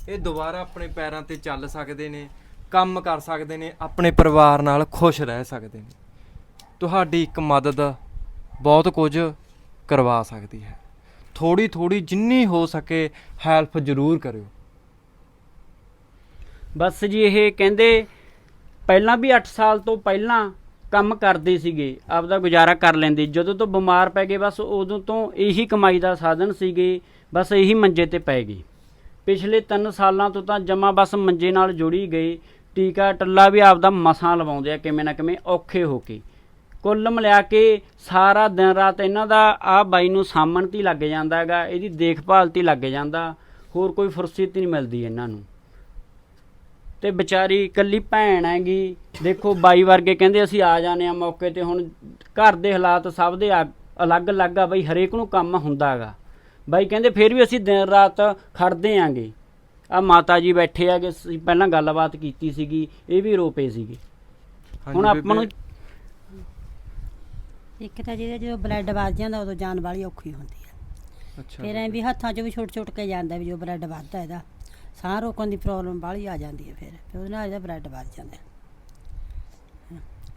ਇਹ ਦੁਬਾਰਾ ਆਪਣੇ ਪੈਰਾਂ ਤੇ ਚੱਲ ਸਕਦੇ ਨੇ, ਕੰਮ ਕਰ ਸਕਦੇ ਨੇ, ਆਪਣੇ ਪਰਿਵਾਰ ਨਾਲ ਖੁਸ਼ ਰਹਿ ਸਕਦੇ ਨੇ। ਤੁਹਾਡੀ ਇੱਕ ਮਦਦ ਬਹੁਤ ਕੁਝ ਕਰਵਾ ਸਕਦੀ ਹੈ। ਥੋੜੀ ਥੋੜੀ ਜਿੰਨੀ ਹੋ ਸਕੇ ਹੈਲਪ ਜ਼ਰੂਰ ਕਰਿਓ। ਬਸ ਜੀ ਇਹ ਕਹਿੰਦੇ ਪਹਿਲਾਂ ਵੀ 8 ਸਾਲ ਤੋਂ ਪਹਿਲਾਂ ਕੰਮ ਕਰਦੇ ਸੀਗੇ, ਆਪਦਾ ਗੁਜ਼ਾਰਾ ਕਰ ਲੈਂਦੇ। ਜਦੋਂ ਤੋਂ ਬਿਮਾਰ ਪੈ ਗਏ, ਬਸ ਉਦੋਂ ਤੋਂ ਇਹੀ ਕਮਾਈ ਦਾ ਸਾਧਨ ਸੀਗੇ, ਬਸ ਇਹੀ ਮੰਜੇ ਤੇ ਪੈ ਗਏ। ਪਿਛਲੇ 3 ਸਾਲਾਂ ਤੋਂ ਤਾਂ ਜਮਾ ਬਸ ਮੰਜੇ ਨਾਲ ਜੁੜੀ ਗਏ, ਟੀਕਾ ਟੱਲਾ ਵੀ ਆਪਦਾ ਮਸਾਂ ਲਵਾਉਂਦੇ ਆ, ਕਿਵੇਂ ਨਾ ਕਿਵੇਂ ਔਖੇ ਹੋ ਕੇ। ਕੁੱਲ ਮਿਲਾ ਕੇ ਸਾਰਾ ਦਿਨ ਰਾਤ ਇਹਨਾਂ ਦਾ ਆ ਬਾਈ ਨੂੰ ਸਾਹਮਣ ਤੇ ਲੱਗ ਜਾਂਦਾ ਹੈਗਾ ਇਹਦੀ ਦੇਖਭਾਲ ਤੇ ਲੱਗ ਜਾਂਦਾ ਹੋਰ ਕੋਈ ਫੁਰਸਤ ਨਹੀਂ ਮਿਲਦੀ ਇਹਨਾਂ ਨੂੰ। ਤੇ ਵਿਚਾਰੀ ਇਕੱਲੀ ਭੈਣ ਹੈਗੀ ਦੇਖੋ ਬਾਈ ਵਰਗੇ ਕਹਿੰਦੇ ਅਸੀਂ ਆ ਜਾਣੇ ਆ ਮੌਕੇ ਤੇ ਹੁਣ ਘਰ ਦੇ ਹਾਲਾਤ ਸਭ ਦੇ ਅਲੱਗ-ਅਲੱਗ ਆ ਬਾਈ ਹਰੇਕ ਨੂੰ ਕੰਮ ਹੁੰਦਾ ਹੈਗਾ। ਬਾਈ ਕਹਿੰਦੇ ਫਿਰ ਵੀ ਅਸੀਂ ਦਿਨ ਰਾਤ ਖੜਦੇ ਆਂਗੇ। ਆ ਮਾਤਾ ਜੀ ਬੈਠੇ ਆਗੇ ਪਹਿਲਾਂ ਗੱਲਬਾਤ ਕੀਤੀ ਸੀਗੀ ਇਹ ਵੀ ਰੋਪੇ ਸੀਗੇ। ਹੁਣ ਆਪਾਂ ਨੂੰ ਇੱਕ ਤਾਂ ਜਿਹਦੇ ਜਦੋਂ ਬਲੱਡ ਵੱਜ ਜਾਂਦਾ ਉਦੋਂ ਜਾਨ ਵਾਲੀ ਔਖੀ ਹੁੰਦੀ ਆ। ਅੱਛਾ ਫਿਰ ਐਂ ਵੀ ਹੱਥਾਂ 'ਚ ਵੀ ਛੁੱਟ ਛੁੱਟ ਕੇ ਜਾਂਦਾ ਵੀ ਜੋ ਬਲੱਡ ਵੱਧਦਾ ਇਹਦਾ। ਸਾਹ ਰੋਕਣ ਦੀ ਪ੍ਰੋਬਲਮ ਵਾਲੀ ਆ ਜਾਂਦੀ ਹੈ ਫਿਰ ਫਿਰ ਉਹਦੇ ਨਾਲ ਇਹਦਾ ਬਲੱਡ ਵੱਧ ਜਾਂਦਾ।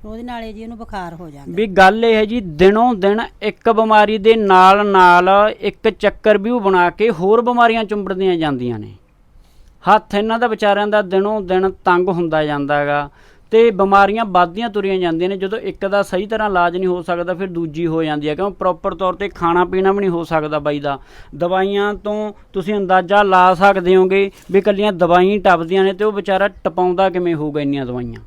ਉਹਦੇ ਨਾਲ ਜੀ ਉਹਨੂੰ ਬੁਖਾਰ ਹੋ ਜਾਂਦਾ। ਵੀ ਗੱਲ ਇਹ ਹੈ ਜੀ ਦਿਨੋਂ ਦਿਨ ਇੱਕ ਬਿਮਾਰੀ ਦੇ ਨਾਲ ਨਾਲ ਇੱਕ ਚੱਕਰ ਵੀ ਉਹ ਬਣਾ ਕੇ ਹੋਰ ਬਿਮਾਰੀਆਂ ਚੁੰਬੜਦੀਆਂ ਜਾਂਦੀਆਂ ਨੇ। ਹੱਥ ਇਹਨਾਂ ਦਾ ਵਿਚਾਰਿਆਂ ਦਾ ਦਿਨੋਂ ਦਿਨ ਤੰਗ ਹੁੰਦਾ ਜਾਂਦਾਗਾ ਤੇ ਬਿਮਾਰੀਆਂ ਵੱਧਦੀਆਂ ਤੁਰੀਆਂ ਜਾਂਦੀਆਂ ਨੇ। ਜਦੋਂ ਇੱਕ ਦਾ ਸਹੀ ਤਰ੍ਹਾਂ ਇਲਾਜ ਨਹੀਂ ਹੋ ਸਕਦਾ ਫਿਰ ਦੂਜੀ ਹੋ ਜਾਂਦੀ ਹੈ। ਕਿਉਂ? ਪ੍ਰੋਪਰ ਤੌਰ ਤੇ ਖਾਣਾ ਪੀਣਾ ਵੀ ਨਹੀਂ ਹੋ ਸਕਦਾ ਬਾਈ ਦਾ। ਦਵਾਈਆਂ ਤੋਂ ਤੁਸੀਂ ਅੰਦਾਜ਼ਾ ਲਾ ਸਕਦੇ ਹੋਗੇ ਵੀ ਕੱਲੀਆਂ ਦਵਾਈਆਂ ਟੱਪਦੀਆਂ ਨੇ ਤੇ ਉਹ ਵਿਚਾਰਾ ਟਪਾਉਂਦਾ ਕਿਵੇਂ ਹੋਊਗਾ ਇੰਨੀਆਂ ਦਵਾਈਆਂ?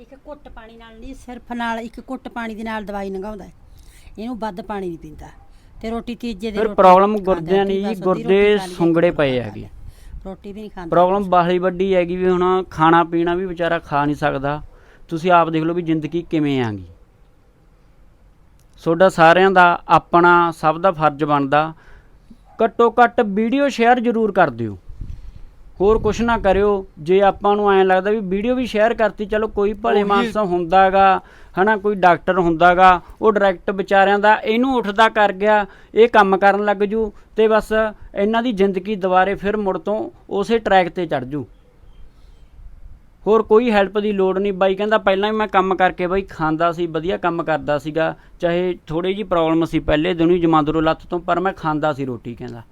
ਇੱਕ ਘੁੱਟ ਪਾਣੀ ਨਾਲ ਨਹੀਂ ਸਿਰਫ ਨਾਲ ਇੱਕ ਘੁੱਟ ਪਾਣੀ ਦੇ ਨਾਲ ਦਵਾਈ ਲੰਘਾਉਂਦਾ ਇਹਨੂੰ ਵੱਧ ਪਾਣੀ ਨਹੀਂ ਪੀਂਦਾ। ਤੇ ਰੋਟੀ ਤੀਜੇ ਦੇ ਪ੍ਰੋਬਲਮ ਗੁਰਦਿਆਂ ਦੀ ਗੁਰਦੇ ਸੁੰਗੜੇ ਪਏ ਹੈਗੇ। ਰੋਟੀ ਵੀ ਨਹੀਂ ਖਾਂਦਾ। ਪ੍ਰੋਬਲਮ ਬਾਹਲੀ ਵੱਡੀ ਹੈਗੀ ਵੀ ਹੁਣ ਖਾਣਾ ਪੀਣਾ ਵੀ ਵਿਚਾਰਾ ਖਾ ਨਹੀਂ ਸਕਦਾ। ਤੁਸੀਂ ਆਪ ਦੇਖ ਲਓ ਵੀ ਜ਼ਿੰਦਗੀ ਕਿਵੇਂ ਆਂਗੀ ਤੁਹਾਡਾ ਸਾਰਿਆਂ ਦਾ ਆਪਣਾ ਸਭ ਦਾ ਫਰਜ਼ ਬਣਦਾ। ਘੱਟੋ ਘੱਟ ਵੀਡੀਓ ਸ਼ੇਅਰ ਜ਼ਰੂਰ ਕਰ ਦਿਓ। ਕੁਛ ਨਾ ਕਰਿਓ। ਜੇ ਆਪਾਂ ਨੂੰ ਐਂ ਲੱਗਦਾ ਵੀ ਵੀਡੀਓ ਵੀ ਸ਼ੇਅਰ ਕਰਤੀ ਚਲੋ ਕੋਈ ਭਲੇ ਮਾਨਸ ਹੁੰਦਾਗਾ ਹਨਾ ਕੋਈ ਡਾਕਟਰ ਹੁੰਦਾਗਾ ਉਹ ਡਾਇਰੈਕਟ ਵਿਚਾਰਿਆਂ ਦਾ ਇਹਨੂੰ ਉੱਠਦਾ ਕਰ ਗਿਆ ਇਹ ਕੰਮ ਕਰਨ ਲੱਗ ਜੂ ਤੇ ਬਸ ਇਹਨਾਂ ਦੀ ਜ਼ਿੰਦਗੀ ਦੁਬਾਰੇ ਫਿਰ ਮੁੜ ਤੋਂ ਉਸੇ ਟਰੈਕ ਤੇ ਚੜ ਜੂ। ਹੋਰ ਕੋਈ ਹੈਲਪ ਦੀ ਲੋੜ ਨਹੀਂ। ਬਾਈ ਕਹਿੰਦਾ ਪਹਿਲਾਂ ਵੀ ਮੈਂ ਕੰਮ ਕਰਕੇ ਬਾਈ ਖਾਂਦਾ ਸੀ ਵਧੀਆ ਕੰਮ ਕਰਦਾ ਸੀਗਾ ਚਾਹੇ ਥੋੜੀ ਜੀ ਪ੍ਰੋਬਲਮ ਸੀ ਪਹਿਲੇ ਦਿਨੋਂ ਹੀ ਜਮਾਂਦਰੋਂ ਲੱਤ ਤੋਂ ਪਰ ਮੈਂ ਖਾਂਦਾ ਸੀ ਰੋਟੀ ਕਹਿੰਦਾ।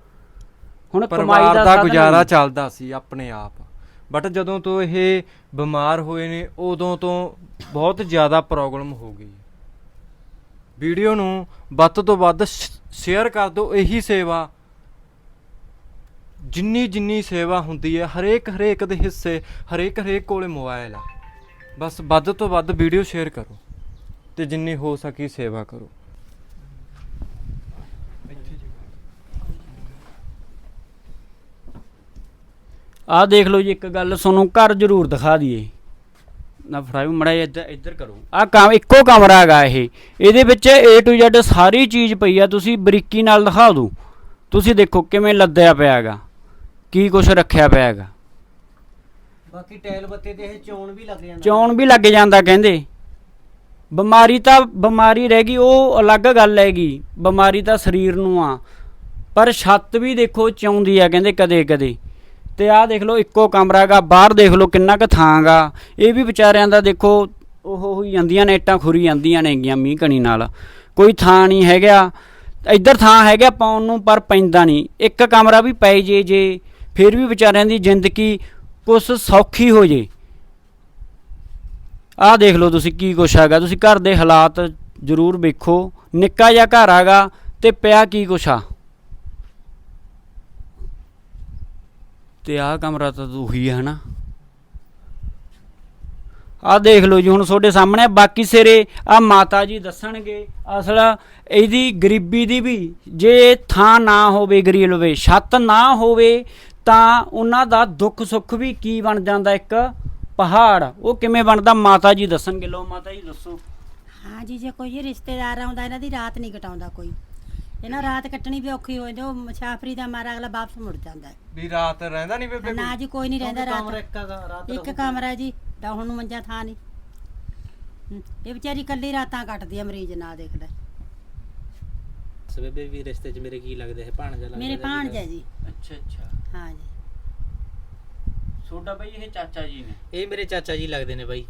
ਹੁਣ ਕਮਾਈ ਪਰਿਵਾਰ ਦਾ ਸਾਧਨ ਗੁਜ਼ਾਰਾ। ਚੱਲਦਾ ਸੀ ਆਪਣੇ ਆਪ। ਬਟ ਜਦੋਂ ਤੋਂ ਇਹ ਬਿਮਾਰ ਹੋਏ ਨੇ ਉਦੋਂ ਤੋਂ ਬਹੁਤ ਜ਼ਿਆਦਾ ਪ੍ਰੋਬਲਮ ਹੋ ਗਈ। ਵੀਡੀਓ ਨੂੰ ਵੱਧ ਤੋਂ ਵੱਧ ਸ਼ੇਅਰ ਕਰ ਦਿਓ ਇਹੀ ਸੇਵਾ। ਜਿੰਨੀ ਜਿੰਨੀ ਸੇਵਾ ਹੁੰਦੀ ਹੈ ਹਰੇਕ ਹਰੇਕ ਦੇ ਹਿੱਸੇ ਹਰੇਕ ਹਰੇਕ ਕੋਲੇ ਮੋਬਾਈਲ ਆ। ਬਸ ਵੱਧ ਤੋਂ ਵੱਧ ਵੀਡੀਓ ਸ਼ੇਅਰ ਕਰੋ ਤੇ ਜਿੰਨੀ ਹੋ ਸਕੀ ਸੇਵਾ ਕਰੋ। ਆਹ ਦੇਖ ਲਓ ਜੀ ਇੱਕ ਗੱਲ ਤੁਹਾਨੂੰ ਘਰ ਜ਼ਰੂਰ ਦਿਖਾ ਦਈਏ। ਨਾ ਫੜਾਇਓ ਮੜਾ ਇੱਧਰ ਇੱਧਰ ਕਰੋ। ਆਹ ਕੰਮ ਇੱਕੋ ਕਮਰਾ ਹੈਗਾ ਇਹ। ਇਹਦੇ ਵਿੱਚ A to Z ਸਾਰੀ ਚੀਜ਼ ਪਈ ਆ ਤੁਸੀਂ ਬਰੀਕੀ ਨਾਲ ਦਿਖਾ ਦਿਓ ਤੁਸੀਂ ਦੇਖੋ ਕਿਵੇਂ ਲੱਦਿਆ ਪਿਆ ਹੈਗਾ ਕੀ ਕੁਝ ਰੱਖਿਆ ਪਿਆ ਹੈਗਾ। ਬਾਕੀ ਟੈਲ ਬੱਤੇ ਤੇ ਇਹ ਚੋਣ ਵੀ ਲੱਗ ਜਾਂਦਾ। ਚੌਣ ਵੀ ਲੱਗ ਜਾਂਦਾ ਕਹਿੰਦੇ। ਬਿਮਾਰੀ ਤਾਂ ਬਿਮਾਰੀ ਰਹਿ ਗਈ ਉਹ ਅਲੱਗ ਗੱਲ ਹੈਗੀ। ਬਿਮਾਰੀ ਤਾਂ ਸਰੀਰ ਨੂੰ ਆ। ਪਰ ਛੱਤ ਵੀ ਦੇਖੋ ਚੌਂਦੀ ਆ ਕਹਿੰਦੇ ਕਦੇ ਕਦੇ ਤੇ ਆਹ ਦੇਖ ਲਓ, ਇੱਕੋ ਕਮਰਾ ਹੈਗਾ, ਬਾਹਰ ਦੇਖ ਲਓ ਕਿੰਨਾ ਕੁ ਥਾਂ ਗਾ ਇਹ ਵੀ ਵਿਚਾਰਿਆਂ ਦਾ ਦੇਖੋ, ਉਹ ਹੋਈ ਜਾਂਦੀਆਂ ਨੇ, ਇੱਟਾਂ ਖੁਰੀ ਜਾਂਦੀਆਂ ਨੇਗੀਆਂ ਮੀਂਹ ਕਣੀ ਨਾਲ। ਕੋਈ ਥਾਂ ਨਹੀਂ ਹੈਗਾ। ਇੱਧਰ ਥਾਂ ਹੈਗਾ ਪਾਉਣ ਨੂੰ, ਪਰ ਪੈਂਦਾ ਨਹੀਂ। ਇੱਕ ਕਮਰਾ ਵੀ ਪੈ ਜੇ ਜੇ, ਫਿਰ ਵੀ ਵਿਚਾਰਿਆਂ ਦੀ ਜ਼ਿੰਦਗੀ ਕੁਛ ਸੌਖੀ ਹੋ ਜੇ। ਆਹ ਦੇਖ ਲਓ ਤੁਸੀਂ ਕੀ ਕੁਛ ਹੈਗਾ। ਤੁਸੀਂ ਘਰ ਦੇ ਹਾਲਾਤ ਜ਼ਰੂਰ ਵੇਖੋ। ਨਿੱਕਾ ਜਿਹਾ ਘਰ ਹੈਗਾ ਤੇ ਪਿਆ ਕੀ ਕੁਛ ਆ? ਤੇ ਆਹ ਕਮਰਾ ਤਾਂ ਉਹੀ ਹੈ ਹਨਾ? ਆਹ ਦੇਖ ਲਓ ਜੀ, ਹੁਣ ਤੁਹਾਡੇ ਸਾਹਮਣੇ ਬਾਕੀ ਸਿਰੇ ਆ ਮਾਤਾ ਜੀ ਦੱਸਣਗੇ, ਅਸਲ ਇਹਦੀ ਗਰੀਬੀ ਦੀ ਵੀ ਜੇ ਥਾਂ ਨਾ ਹੋਵੇ ਗਰੀਬ ਲਵੇ ਛੱਤ ਨਾ ਹੋਵੇ ਤਾਂ ਉਹਨਾਂ ਦਾ ਦੁੱਖ ਸੁੱਖ ਵੀ ਕੀ ਬਣ ਜਾਂਦਾ ਇੱਕ ਪਹਾੜ? ਉਹ ਕਿਵੇਂ ਬਣਦਾ? ਮਾਤਾ ਜੀ ਦੱਸਣਗੇ। ਲੋ ਮਾਤਾ ਜੀ, ਦੱਸੋ। ਹਾਂ ਜੀ, ਜੇ ਕੋਈ ਰਿਸ਼ਤੇਦਾਰ ਆਉਂਦਾ, ਇਹਨਾਂ ਦੀ ਰਾਤ ਨਹੀਂ ਕਟਾਉਂਦਾ ਕੋਈ। ਇਹਨਾਂ ਰਾਤ ਕੱਟਣੀ ਵੀ ਔਖੀ ਹੋ ਜਾਂਦੀ ਉਹ ਮੁਸਾਫਰੀ ਦਾ ਮਾਰਾ ਅਗਲਾ ਵਾਪਸ ਮੁੜ ਜਾਂਦਾ ਹੈ। ਵੀ ਰਾਤ ਰਹਿੰਦਾ ਨਹੀਂ ਬੇਬੇ ਨਾ ਜੀ ਕੋਈ ਨਹੀਂ ਰਹਿੰਦਾ ਕਮਰਾ ਰਾਤ। ਇੱਕ ਰਾਤ। ਕਮਰਾ ਜੀ ਡਾਉਣ ਨੂੰ ਮੰਜਾ ਥਾਂ ਨਹੀਂ। ਇਹ ਵਿਚਾਰੀ ਕੱਲੀ ਰਾਤਾਂ ਕੱਟਦੀ ਆ ਮਰੀਜ਼ ਨਾ ਦੇਖਦਾ। ਸਵੇਬੇ ਵੀ ਰਿਸ਼ਤੇ 'ਚ ਮੇਰੇ ਕੀ ਲੱਗਦੇ ਹੈ ਭਾਣਜਾ ਲੱਗਦਾ ਮੇਰੇ ਭਾਣਜਾ ਜੀ। ਅੱਛਾ ਅੱਛਾ। ਹਾਂ ਜੀ। ਛੋਟਾ ਬਈ ਇਹ ਚਾਚਾ ਜੀ ਨੇ। ਇਹ ਮੇਰੇ ਚਾਚਾ ਜੀ ਲੱਗਦੇ ਨੇ ਬਾਈ।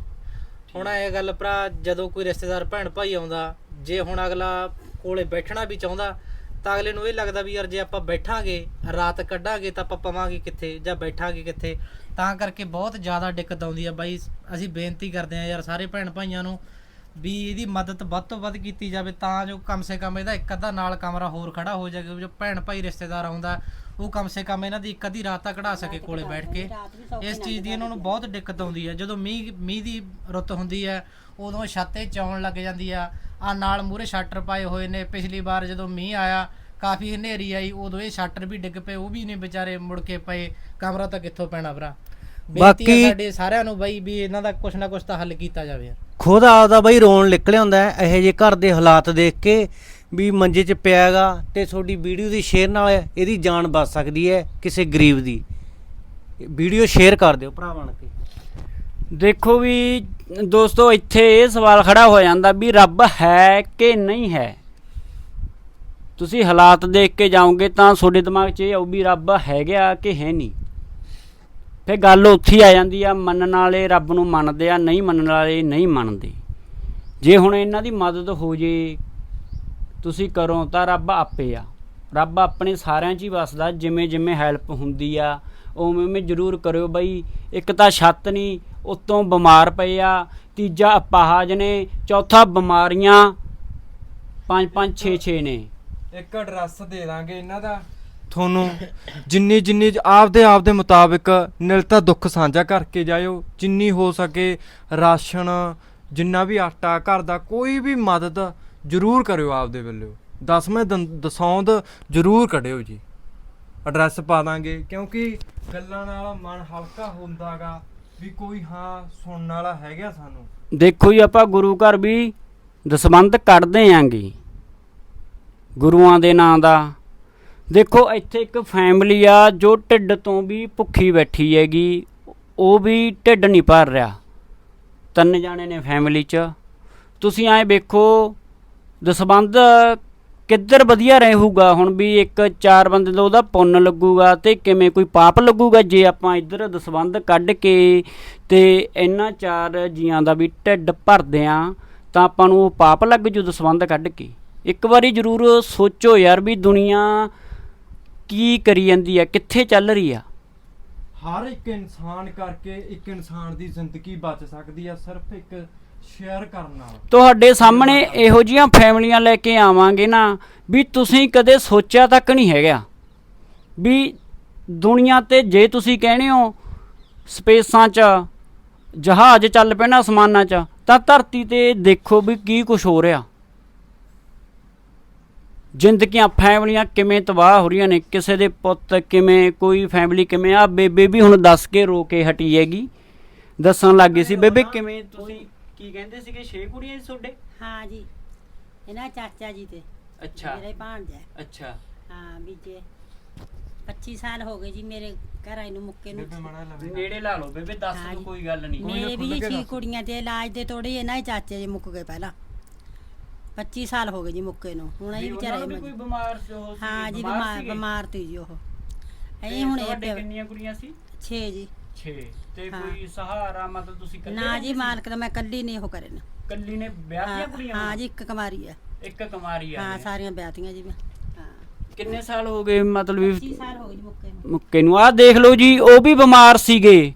ਹੁਣ ਇਹ ਗੱਲ ਭਰਾ ਜਦੋਂ ਕੋਈ ਰਿਸ਼ਤੇਦਾਰ ਭੈਣ ਭਾਈ ਆਉਂਦਾ ਜੇ ਹੁਣ ਅਗਲਾ ਕੋਲੇ ਬੈਠਣਾ ਵੀ ਚਾਹੁੰਦਾ, ਤਾਂ ਅਗਲੇ ਨੂੰ ਇਹ ਲੱਗਦਾ ਵੀ ਯਾਰ ਜੇ ਆਪਾਂ ਬੈਠਾਂਗੇ, ਰਾਤ ਕੱਢਾਂਗੇ ਤਾਂ ਆਪਾਂ ਪਵਾਂਗੇ ਕਿੱਥੇ ਜਾਂ ਬੈਠਾਂਗੇ ਕਿੱਥੇ? ਤਾਂ ਕਰਕੇ ਬਹੁਤ ਜ਼ਿਆਦਾ ਦਿੱਕਤ ਆਉਂਦੀ ਆ ਬਾਈ, ਅਸੀਂ ਬੇਨਤੀ ਕਰਦੇ ਆ ਯਾਰ ਸਾਰੇ ਭੈਣ ਭਾਈਆਂ ਨੂੰ ਵੀ ਇਹਦੀ ਮਦਦ ਵੱਧ ਤੋਂ ਵੱਧ ਕੀਤੀ ਜਾਵੇ, ਤਾਂ ਜੋ ਕਮ ਸੇ ਕਮ ਇਹਦਾ ਇੱਕ ਅੱਧਾ ਨਾਲ ਕਮਰਾ ਹੋਰ ਖੜਾ ਹੋ ਜਾਵੇ, ਜੋ ਭੈਣ ਭਾਈ ਰਿਸ਼ਤੇਦਾਰ ਆਉਂਦਾ, ਉਹ ਕਮ ਸੇ ਕਮ ਇਹਨਾਂ ਦੀ ਇੱਕ ਅੱਧੀ ਰਾਤ ਤਾਂ ਕਢਾ ਸਕੇ ਕੋਲੇ ਬੈਠ ਕੇ। ਇਸ ਚੀਜ਼ ਦੀ ਇਹਨਾਂ ਨੂੰ ਬਹੁਤ ਦਿੱਕਤ ਆਉਂਦੀ ਹੈ ਜਦੋਂ ਮੀਂਹ ਮੀਂਹ ਦੀ ਰੁੱਤ ਹੁੰਦੀ ਹੈ ਉਦੋਂ ਛੱਤੇ ਚੌਣ ਲੱਗ ਜਾਂਦੀ ਆ ਆ ਨਾਲ ਮੂਰੇ ਸ਼ਟਰ ਪਾਏ ਹੋਏ ਨੇ। ਪਿਛਲੀ ਵਾਰ ਜਦੋਂ ਮੀਂਹ ਆਇਆ ਕਾਫੀ ਹਨੇਰੀ ਆਈ ਉਦੋਂ ਇਹ ਸ਼ਟਰ ਵੀ ਡਿੱਗ ਪਏ ਉਹ ਵੀ ਨਹੀਂ ਵਿਚਾਰੇ ਮੁੜ ਕੇ ਪਏ। ਕਮਰਾ ਤਾਂ ਕਿੱਥੋਂ ਪੈਣਾ ਭਰਾ? ਬਾਕੀ ਸਾਡੇ ਸਾਰਿਆਂ ਨੂੰ ਬਈ ਵੀ ਇਹਨਾਂ ਦਾ ਕੁਛ ਨਾ ਕੁਛ ਤਾਂ ਹੱਲ ਕੀਤਾ ਜਾਵੇ। ਯਾਰ ਖੁਦ ਆਪਦਾ ਬਈ ਰੋਣ ਨਿਕਲ ਆਉਂਦਾ ਹੈ ਇਹੋ ਜਿਹੇ ਘਰ ਦੇ ਹਾਲਾਤ ਦੇਖ ਕੇ ਵੀ ਮੰਜੇ 'ਚ ਪਿਆਗਾ ਤੇ ਤੁਹਾਡੀ ਵੀਡੀਓ ਦੀ ਸ਼ੇਅਰ ਨਾਲ ਇਹਦੀ ਜਾਨ ਬਚ ਸਕਦੀ ਹੈ ਕਿਸੇ ਗਰੀਬ ਦੀ। ਵੀਡੀਓ ਸ਼ੇਅਰ ਕਰ ਦਿਓ ਭਰਾ ਬਣ ਕੇ। ਦੇਖੋ ਵੀ ਦੋਸਤੋ, ਇੱਥੇ ਇਹ ਸਵਾਲ ਖੜਾ ਹੋ ਜਾਂਦਾ ਵੀ ਰੱਬ ਹੈ ਕਿ ਨਹੀਂ ਹੈ? ਤੁਸੀਂ ਹਾਲਾਤ ਦੇਖ ਕੇ ਜਾਓਗੇ ਤਾਂ ਤੁਹਾਡੇ ਦਿਮਾਗ 'ਚ ਇਹ ਆਉ ਵੀ ਰੱਬ ਹੈਗਾ ਕਿ ਹੈ ਨਹੀਂ? ਫਿਰ ਗੱਲ ਉੱਥੇ ਆ ਜਾਂਦੀ ਆ, ਮੰਨਣ ਵਾਲੇ ਰੱਬ ਨੂੰ ਮੰਨਦੇ ਆ, ਨਹੀਂ ਮੰਨਣ ਵਾਲੇ ਨਹੀਂ ਮੰਨਦੇ। ਜੇ ਹੁਣ ਇਹਨਾਂ ਦੀ ਮਦਦ ਹੋ ਜੇ, ਤੁਸੀਂ ਕਰੋ ਤਾਂ ਰੱਬ ਆਪੇ ਆ। ਰੱਬ ਆਪਣੇ ਸਾਰਿਆਂ 'ਚ ਹੀ ਵਸਦਾ ਜਿਵੇਂ ਜਿਵੇਂ ਹੈਲਪ ਹੁੰਦੀ ਆ ਉਵੇਂ ਉਵੇਂ ਜ਼ਰੂਰ ਕਰਿਓ ਬਈ, ਇੱਕ ਤਾਂ ਛੱਤ ਨਹੀਂ ਉਤੋਂ ਬਿਮਾਰ ਪਏ ਆ। ਤੀਜਾ ਅਪਾਹਜ ਨੇ, ਚੌਥਾ ਬਿਮਾਰੀਆਂ, ਪੰਜ ਪੰਜ 6 6 ਨੇ। ਇੱਕ ਐਡਰੈਸ ਦੇ ਦਾਂਗੇ ਇਹਨਾਂ ਦਾ। ਤੁਹਾਨੂੰ ਜਿੰਨੀ ਜਿੰਨੀ ਆਪਦੇ ਆਪ ਦੇ ਮੁਤਾਬਿਕ ਨਿਰਤਾ ਦੁੱਖ ਸਾਂਝਾ ਕਰਕੇ ਜਾਇਓ। ਜਿੰਨੀ ਹੋ ਸਕੇ ਰਾਸ਼ਨ, ਜਿੰਨਾ ਵੀ ਆਟਾ, ਘਰ ਦਾ ਕੋਈ ਵੀ ਮਦਦ ਜ਼ਰੂਰ ਕਰਿਓ ਆਪਦੇ ਵੱਲੋਂ। ਦਸਵੇਂ ਦਿਨ ਦਸੌਂਦ ਜ਼ਰੂਰ ਕੱਢਿਓ ਜੀ। ਐਡਰੈਸ ਪਾ ਦਾਂਗੇ, ਕਿਉਂਕਿ ਗੱਲਾਂ ਨਾਲ ਮਨ ਹਲਕਾ ਹੁੰਦਾਗਾ। ਵੀ ਕੋਈ ਹਾਂ ਸੁਣਨ ਵਾਲਾ ਹੈਗਾ ਸਾਨੂੰ। ਦੇਖੋ ਜੀ, ਆਪਾਂ ਗੁਰੂ ਘਰ ਵੀ ਦਸਵੰਧ ਕੱਢਦੇ ਆਂਗੇ। ਗੁਰੂਆਂ ਦੇ ਨਾਂ ਦਾ। ਦੇਖੋ, ਇੱਥੇ ਇੱਕ ਫੈਮਿਲੀ ਆ, ਜੋ ਢਿੱਡ ਤੋਂ ਵੀ ਭੁੱਖੀ ਬੈਠੀ ਹੈਗੀ। ਉਹ ਵੀ ਢਿੱਡ ਨਹੀਂ ਭਰ ਰਿਹਾ। ਤਿੰਨ ਜਾਣੇ ਨੇ ਫੈਮਿਲੀ 'ਚ। ਤੁਸੀਂ ਐਂ ਵੇਖੋ, ਦਸਬੰਧ ਕਿੱਧਰ ਵਧੀਆ ਰਹੂਗਾ? ਹੁਣ ਵੀ ਇੱਕ ਚਾਰ ਬੰਦੇ ਦਾ ਉਹਦਾ ਪੁੰਨ ਲੱਗੂਗਾ ਤੇ ਕਿਵੇਂ ਕੋਈ ਪਾਪ ਲੱਗੂਗਾ ਜੇ ਆਪਾਂ ਇੱਧਰ ਦਸਵੰਧ ਕੱਢ ਕੇ ਤੇ ਇਹਨਾਂ ਚਾਰ ਜੀਆਂ ਦਾ ਵੀ ਢਿੱਡ ਭਰਦੇ ਆ, ਤਾਂ ਆਪਾਂ ਨੂੰ ਉਹ ਪਾਪ ਲੱਗ ਜੂ ਦਸਵੰਧ ਕੱਢ ਕੇ। ਇੱਕ ਵਾਰੀ ਜ਼ਰੂਰ ਸੋਚੋ ਯਾਰ ਵੀ ਦੁਨੀਆ ਕੀ ਕਰੀ ਜਾਂਦੀ ਆ, ਕਿੱਥੇ ਚੱਲ ਰਹੀ ਆ? ਹਰ ਇੱਕ ਇਨਸਾਨ ਕਰਕੇ ਇੱਕ ਇਨਸਾਨ ਦੀ ਜ਼ਿੰਦਗੀ ਬਚ ਸਕਦੀ ਆ, ਸਿਰਫ ਇੱਕ ਸ਼ੇਅਰ ਕਰਨ ਨਾਲ। ਤੁਹਾਡੇ ਸਾਹਮਣੇ ਇਹੋ ਜੀਆਂ ਫੈਮਲੀਆਂ ਲੈ ਕੇ ਆਵਾਂਗੇ ਨਾ ਵੀ ਤੁਸੀਂ ਕਦੇ ਸੋਚਿਆ ਤੱਕ ਨਹੀਂ ਹੈਗਾ ਵੀ ਦੁਨੀਆ ਤੇ ਜੇ ਤੁਸੀਂ ਕਹਿੰਦੇ ਹੋ ਸਪੇਸਾਂ 'ਚ, ਜਹਾਜ਼ ਚੱਲ ਪੈਣਾ ਅਸਮਾਨਾਂ 'ਚ, ਤਾਂ ਧਰਤੀ ਤੇ ਦੇਖੋ ਵੀ ਕੀ ਕੁਝ ਹੋ ਰਿਹਾ। ਜ਼ਿੰਦਗੀਆਂ, ਫੈਮਲੀਆਂ ਕਿਵੇਂ ਤਬਾਹ ਹੋ ਰਹੀਆਂ ਨੇ, ਕਿਸੇ ਦੇ ਪੁੱਤ ਕਿਵੇਂ, ਕੋਈ ਫੈਮਲੀ ਕਿਵੇਂ ਆ ਬੇਬੇ ਵੀ ਹੁਣ ਦੱਸ ਕੇ ਰੋ ਕੇ ਹਟੀ ਹੈਗੀ। ਦੱਸਣ ਲੱਗ ਗਈ ਸੀ, ਬੇਬੇ ਕਿਵੇਂ ਤੁਸੀਂ ਕੀ ਕਹਿੰਦੇ ਸੀਗੇ? ਛੇ ਕੁੜੀਆਂ ਸੀ ਤੁਹਾਡੇ? ਹਾਂ ਜੀ। ਇਹਨਾਂ ਚਾਚਾ ਜੀ ਤੇ। ਅੱਛਾ। ਮੇਰੇ ਭਾਣਜਾ। ਅੱਛਾ। ਹਾਂ ਵੀ ਜੇ 25 ਸਾਲ ਹੋ ਗਏ ਜੀ ਮੇਰੇ ਘਰ ਆਈ ਨੂੰ ਮੁੱਕੇ ਨੂੰ। ਨੇੜੇ ਲਾ ਲਓ ਬੇਬੇ ਦੱਸ ਹਾਂ ਜੀ। ਕੋਈ ਗੱਲ ਨਹੀਂ। ਮੇਰੇ ਵੀ ਜੀ ਛੇ ਕੁੜੀਆਂ ਤੇ ਇਲਾਜ ਦੇ ਤੋੜੇ ਇਹਨਾਂ ਦੇ ਚਾਚੇ ਜੀ ਮੁੱਕ ਗਏ ਪਹਿਲਾਂ। 25 ਸਾਲ ਹੋ ਗਏ ਜੀ ਮੁੱਕੇ ਨੂੰ। ਹੁਣ ਇਹ ਵਿਚਾਰੇ ਕੋਈ ਬਿਮਾਰ ਸੀ ਉਹ ਹਾਂ ਜੀ ਬਿਮਾਰ ਬਿਮਾਰ ਤੀ ਜੀ ਉਹ। ਇਹ ਹੁਣ ਇਹ ਕਿੰਨੀਆਂ ਕੁੜੀਆਂ ਸੀ? 6 ਜੀ। 6 ਤੇ ਹਾਂ। ਕੋਈ ਸਹਾਰਾ ਮਤਲਬ ਤੁਸੀਂ ਇਕੱਲੇ ਨਾ ਜੀ? ਮਾਲਕ ਦਾ ਮੈਂ ਕੱਲੀ ਨਹੀਂ ਉਹ ਕਰੇ ਨਾ। ਇਕੱਲੀ ਨੇ ਵਿਆਹ ਦੀਆਂ ਹਾਂ ਕੁੜੀਆਂ ਹਾਂ ਜੀ ਇੱਕ ਕੁਮਾਰੀ ਆ। ਇੱਕ ਕੁਮਾਰੀ ਆ ਹਾਂ। ਸਾਰੀਆਂ ਵਿਆਹਤੀਆਂ ਜੀ ਮੈਂ। ਹਾਂ। ਕਿੰਨੇ ਸਾਲ ਹੋ ਗਏ ਮਤਲਬ ਵੀ 25 ਸਾਲ ਹੋ ਗਏ ਜੀ ਮੁੱਕੇ ਨੂੰ। ਮੁੱਕੇ ਨੂੰ? ਆਹ ਦੇਖ ਲਓ ਜੀ ਉਹ ਵੀ ਬਿਮਾਰ ਸੀਗੇ।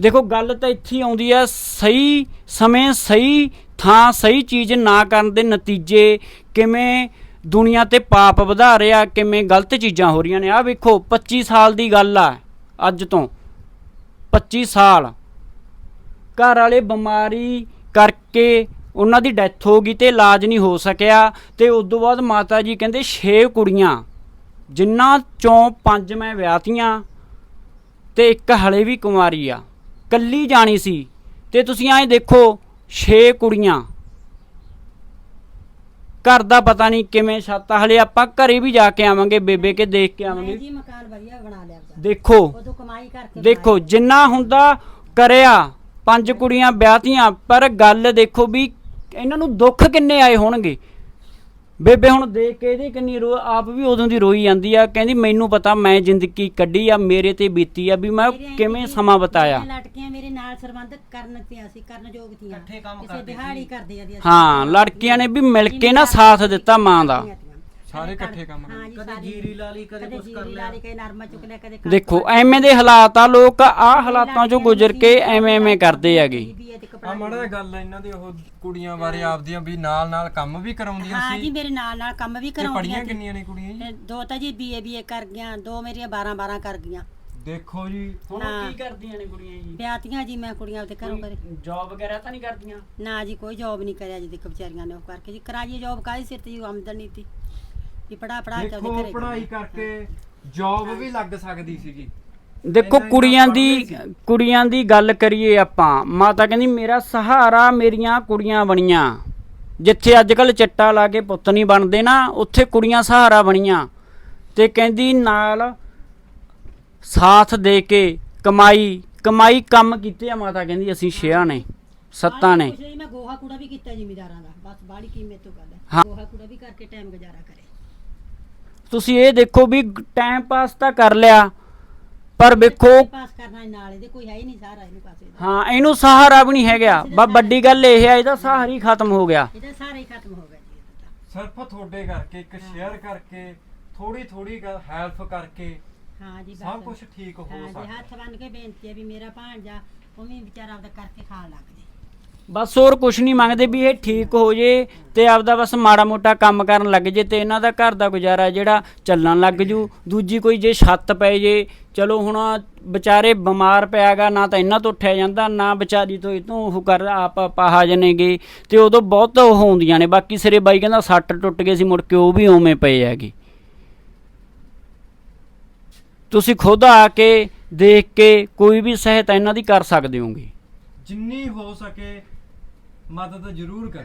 ਦੇਖੋ ਗੱਲ ਤਾਂ ਇੱਥੇ ਹੀ ਆਉਂਦੀ ਆ ਸਹੀ ਸਮੇਂ ਸਹੀ ਥਾਂ ਸਹੀ ਚੀਜ਼ ਨਾ ਕਰਨ ਦੇ ਨਤੀਜੇ ਕਿਵੇਂ ਦੁਨੀਆ ਤੇ ਪਾਪ ਵਧਾ ਰਿਹਾ ਕਿਵੇਂ ਗਲਤ ਚੀਜ਼ਾਂ ਹੋ ਰਹੀਆਂ ਨੇ। ਆਹ ਵੇਖੋ 25 ਸਾਲ ਦੀ ਗੱਲ ਆ ਅੱਜ ਤੋਂ। 25 ਸਾਲ। ਘਰ ਵਾਲੇ ਬਿਮਾਰੀ ਕਰਕੇ ਉਹਨਾਂ ਦੀ ਡੈਥ ਹੋ ਗਈ ਤੇ ਇਲਾਜ ਨਹੀਂ ਹੋ ਸਕਿਆ ਤੇ ਉਸ ਤੋਂ ਬਾਅਦ ਮਾਤਾ ਜੀ ਕਹਿੰਦੇ 6 ਕੁੜੀਆਂ ਜਿਨ੍ਹਾਂ ਚੋਂ ਪੰਜ ਮੈਂ ਵਿਆਹਤੀਆਂ ਤੇ ਇੱਕ ਹਲੇ ਵੀ ਕੁਮਾਰੀ ਆ। ਕੱਲੀ ਜਾਣੀ ਸੀ ਤੇ ਤੁਸੀਂ ਐਂ ਦੇਖੋ 6 ਕੁੜੀਆਂ। ਘਰ ਦਾ ਪਤਾ ਨਹੀਂ ਕਿਵੇਂ ਛੱਤ ਹਲੇ ਆਪਾਂ ਘਰੇ ਵੀ ਜਾ ਕੇ ਆਵਾਂਗੇ ਬੇਬੇ ਕੇ ਦੇਖ ਕੇ ਆਵਾਂਗੇ। ਜੀ ਮਕਾਨ ਵਧੀਆ ਬਣਾ ਲਿਆ ਆਪਦਾ। ਦੇਖੋ ਉਦੋਂ ਕਮਾਈ ਕਰਕੇ ਦੇਖੋ ਜਿੰਨਾ ਹੁੰਦਾ ਕਰਿਆ ਪੰਜ ਕੁੜੀਆਂ ਵਿਆਹਤੀਆਂ ਪਰ ਗੱਲ ਦੇਖੋ ਵੀ ਇਹਨਾਂ ਨੂੰ ਦੁੱਖ ਕਿੰਨੇ ਆਏ ਹੋਣਗੇ? ਬੇਬੇ ਹੁਣ ਦੇਖ ਕੇ ਇਹਦੀ ਕਿੰਨੀ ਰੋ ਆਪ ਵੀ ਉਦੋਂ ਦੀ ਰੋਈ ਜਾਂਦੀ ਆ ਕਹਿੰਦੀ ਮੈਨੂੰ ਪਤਾ ਮੈਂ ਜ਼ਿੰਦਗੀ ਕੱਢੀ ਆ ਮੇਰੇ ਤੇ ਬੀਤੀ ਆ ਵੀ ਮੈਂ ਕਿਵੇਂ ਸਮਾਂ ਬਤਾਇਆ। ਲੜਕੀਆਂ ਮੇਰੇ ਨਾਲ ਸਰਬੰਧ ਕਰਨ ਤੇ ਅਸੀਂ ਕਰਨ ਯੋਗ ਤੀਆਂ ਇਕੱਠੇ ਕੰਮ ਕਿਸੇ ਕਰਦੇ ਦਿਹਾੜੀ ਕਰਦੇ ਆ ਦੀ ਹਾਂ ਲੜਕੀਆਂ ਨੇ ਵੀ ਮਿਲ ਕੇ ਨਾ ਸਾਥ ਦਿੱਤਾ ਮਾਂ ਦਾ। ਸਾਰੇ ਇਕੱਠੇ ਕੰਮ ਹਾਂ ਜੀ ਕਦੇ ਸਾਰੀ- ਜੀਰੀ ਲਾ ਲਈ ਕਦੇ ਕੁਛ ਕਰ ਜੀਰੀ ਲਿਆ। ਲਈ ਕਦੇ ਨਰਮਾ ਚੁੱਕ ਲਿਆ ਕਦੇ ਦੇਖੋ। ਐਵੇਂ ਦੇ ਹਾਲਾਤ ਆ ਲੋਕ ਆਹ ਹਾਲਾਤਾਂ ਚੋਂ ਗੁਜ਼ਰ ਕੇ ਐਵੇਂ ਐਵੇਂ ਕਰਦੇ ਹੈਗੇ। ਵੀ ਇਹ ਤੇ ਆ ਕੱਪੜਾ ਮਾੜਾ ਜਿਹਾ ਗੱਲ ਆ ਇਹਨਾਂ ਦੀ ਉਹ ਕੁੜੀਆਂ ਬਾਰੇ ਆਪਦੀਆਂ ਵੀ ਨਾਲ ਨਾਲ ਕੰਮ ਵੀ ਕਰਾਉਂਦੀਆਂ ਹਾਂ ਜੀ ਸੀ ਮੇਰੇ ਨਾਲ ਨਾਲ ਕੰਮ ਵੀ ਤੇ ਪੜੀਆਂ ਕਰਾਉਂਦੀਆਂ ਕਿੰਨੀਆਂ ਨੇ ਕੁੜੀਆਂ ਜੀ? ਤੇ ਦੋ ਤਾਂ ਜੀ ਬੀਏ ਬੀਏ ਕਰ ਗਈਆਂ ਦੋ ਮੇਰੀਆਂ 12 12 ਕਰ ਗਈਆਂ। ਦੇਖੋ ਜੀ ਹੁਣ। ਕੀ ਕਰਦੀਆਂ ਨੇ ਕੁੜੀਆਂ ਜੀ? ਵਿਆਹਤੀਆਂ ਜੀ ਮੈਂ ਕੁੜੀਆਂ ਉਹਦੇ ਘਰੋਂ ਕਰੇ ਜੌਬ ਵਗੈਰਾ ਤਾਂ ਨਹੀਂ ਕਰਦੀਆਂ? ਨਾ ਜੀ ਕੋਈ ਜੌਬ ਨਹੀਂ ਕਰਿਆ ਜੀ ਦੇਖੋ ਵਿਚਾਰੀਆਂ ਨੇ ਉਹ ਕਰਕੇ ਜੀ। ਕਰਾਈਏ ਜੌਬ ਕਾਹਦੀ ਸਿਰ ਤੇ ਜੀ ਆਮਦਨ ਨਹੀਂ ਤੀ। ਵੀ ਪੜਾ ਪੜਾ ਕੇ ਉਹਦੇ ਦੇਖੋ ਘਰੇ ਪੜ੍ਹਾਈ ਕਰਕੇ ਜੌਬ ਵੀ ਲੱਗ ਸਕਦੀ ਸੀਗੀ। ਦੇਖੋ ਇੰਨਾ- ਕੁੜੀਆਂ ਦੀ ਸੀ। ਕੁੜੀਆਂ ਦੀ ਗੱਲ ਕਰੀਏ ਆਪਾਂ ਮਾਤਾ ਕਹਿੰਦੀ ਮੇਰਾ ਸਹਾਰਾ ਮੇਰੀਆਂ ਕੁੜੀਆਂ ਬਣੀਆਂ। ਜਿੱਥੇ ਅੱਜ ਕੱਲ ਚਿੱਟਾ ਲਾ ਕੇ ਪੁੱਤ ਨਹੀਂ ਬਣਦੇ ਨਾ ਉੱਥੇ ਕੁੜੀਆਂ ਸਹਾਰਾ ਬਣੀਆਂ। ਤੇ ਕਹਿੰਦੀ ਨਾਲ ਸਾਥ ਦੇ ਕੇ ਕਮਾਈ ਕਮਾਈ ਕੰਮ ਕੀਤੇ ਆ ਮਾਤਾ ਕਹਿੰਦੀ ਅਸੀਂ ਛਿਆ ਨੇ ਸੱਤਾਂ ਨੇ। ਕੁਛ ਨਹੀਂ, ਮੈਂ ਗੋਹਾ ਕੂੜਾ ਵੀ ਕੀਤਾ ਜ਼ਿਮੀਦਾਰਾਂ ਦਾ ਬਸ ਬਾੜੀ ਕੀਮਤ ਤੋਂ ਗੱਲ ਹਾਂ। ਹੈ। ਗੋਹਾ ਕੂੜਾ ਵੀ ਕਰਕੇ ਟਾਈਮ ਗੁਜ਼ਾਰਾ ਕਰੇ। ਤੁਸੀਂ ਇਹ ਦੇਖੋ ਵੀ ਟਾਈਮ ਪਾਸ ਤਾਂ ਕਰ ਲਿਆ ਪਰ ਵੇਖੋ ਪਾਸ ਕਰਨਾ ਨਾਲ ਇਹਦੇ ਕੋਈ ਹੈ ਹੀ ਨਹੀਂ ਸਾਰਾ ਇਹਨੂੰ ਪਾਸੇ ਦਾ। ਹਾਂ ਇਹਨੂੰ ਸਹਾਰਾ ਵੀ ਨਹੀਂ ਹੈਗਾ। ਬਸ ਵੱਡੀ ਗੱਲ ਇਹ ਹੈ ਇਹਦਾ ਸਹਾਰਾ ਹੀ ਖਤਮ ਹੋ ਗਿਆ। ਇਹਦਾ ਸਾਰਾ ਹੀ ਖਤਮ ਹੋ ਗਿਆ ਜੀ ਇਹਦਾ ਸਿਰਫ ਤੁਹਾਡੇ ਕਰਕੇ ਇੱਕ ਸ਼ੇਅਰ ਕਰਕੇ ਥੋੜੀ ਥੋੜੀ ਹੈਲਪ ਕਰਕੇ। ਹਾਂ ਜੀ ਸਭ ਕੁਝ ਠੀਕ ਹੋ ਹਾਂ ਜੀ ਸਕਦਾ। ਹੱਥ ਬੰਨ ਕੇ ਬੇਨਤੀ ਹੈ ਵੀ ਮੇਰਾ ਭਾਣਜਾ ਉਹ ਵੀ ਵਿਚਾਰਾ ਆਪਦਾ ਕਰਕੇ ਖਾਣ ਲੱਗ ਜੇ ਬਸ ਹੋਰ ਕੁਝ ਨਹੀਂ ਮੰਗਦੇ ਵੀ ਇਹ ਠੀਕ ਹੋ ਜੇ ਤੇ ਆਪਦਾ ਬਸ ਮਾੜਾ ਮੋਟਾ ਕੰਮ ਕਰਨ ਲੱਗ ਜੇ ਤੇ ਇਹਨਾਂ ਦਾ ਘਰ ਦਾ ਗੁਜ਼ਾਰਾ ਜਿਹੜਾ ਚੱਲਣ ਲੱਗ ਜੂ। ਦੂਜੀ ਕੋਈ ਜੇ ਛੱਤ ਪੈ ਜੇ, ਚਲੋ ਹੁਣ ਵਿਚਾਰੇ ਬਿਮਾਰ ਪਿਆਗਾ, ਨਾ ਤਾਂ ਇਹਨਾਂ ਤੋਂ ਉੱਠਿਆ ਜਾਂਦਾ, ਨਾ ਵਿਚਾਰੀ ਤੋਂ ਇਹ ਤੋਂ ਉਹ ਕਰ ਆਪ ਪਾਹਾ ਜਨੇਗੇ ਤੇ ਉਦੋਂ ਬਹੁਤ ਉਹ ਹੁੰਦੀਆਂ ਨੇ। ਬਾਕੀ ਸਿਰੇ ਬਾਈ ਕਹਿੰਦਾ ਸੱਟ ਟੁੱਟ ਗਏ ਸੀ, ਮੁੜ ਕੇ ਉਹ ਵੀ ਉਵੇਂ ਪਏ ਹੈਗੇ। ਤੁਸੀਂ ਖੁਦ ਆ ਕੇ, ਦੇਖ ਕੇ ਕੋਈ ਵੀ ਸਹਾਇਤਾ ਇਹਨਾਂ ਦੀ ਕਰ ਸਕਦੇ ਹੋਗੇ। ਜਿੰਨੀ ਹੋ ਸਕੇ ਮਦਦ ਜ਼ਰੂਰ ਕਰ।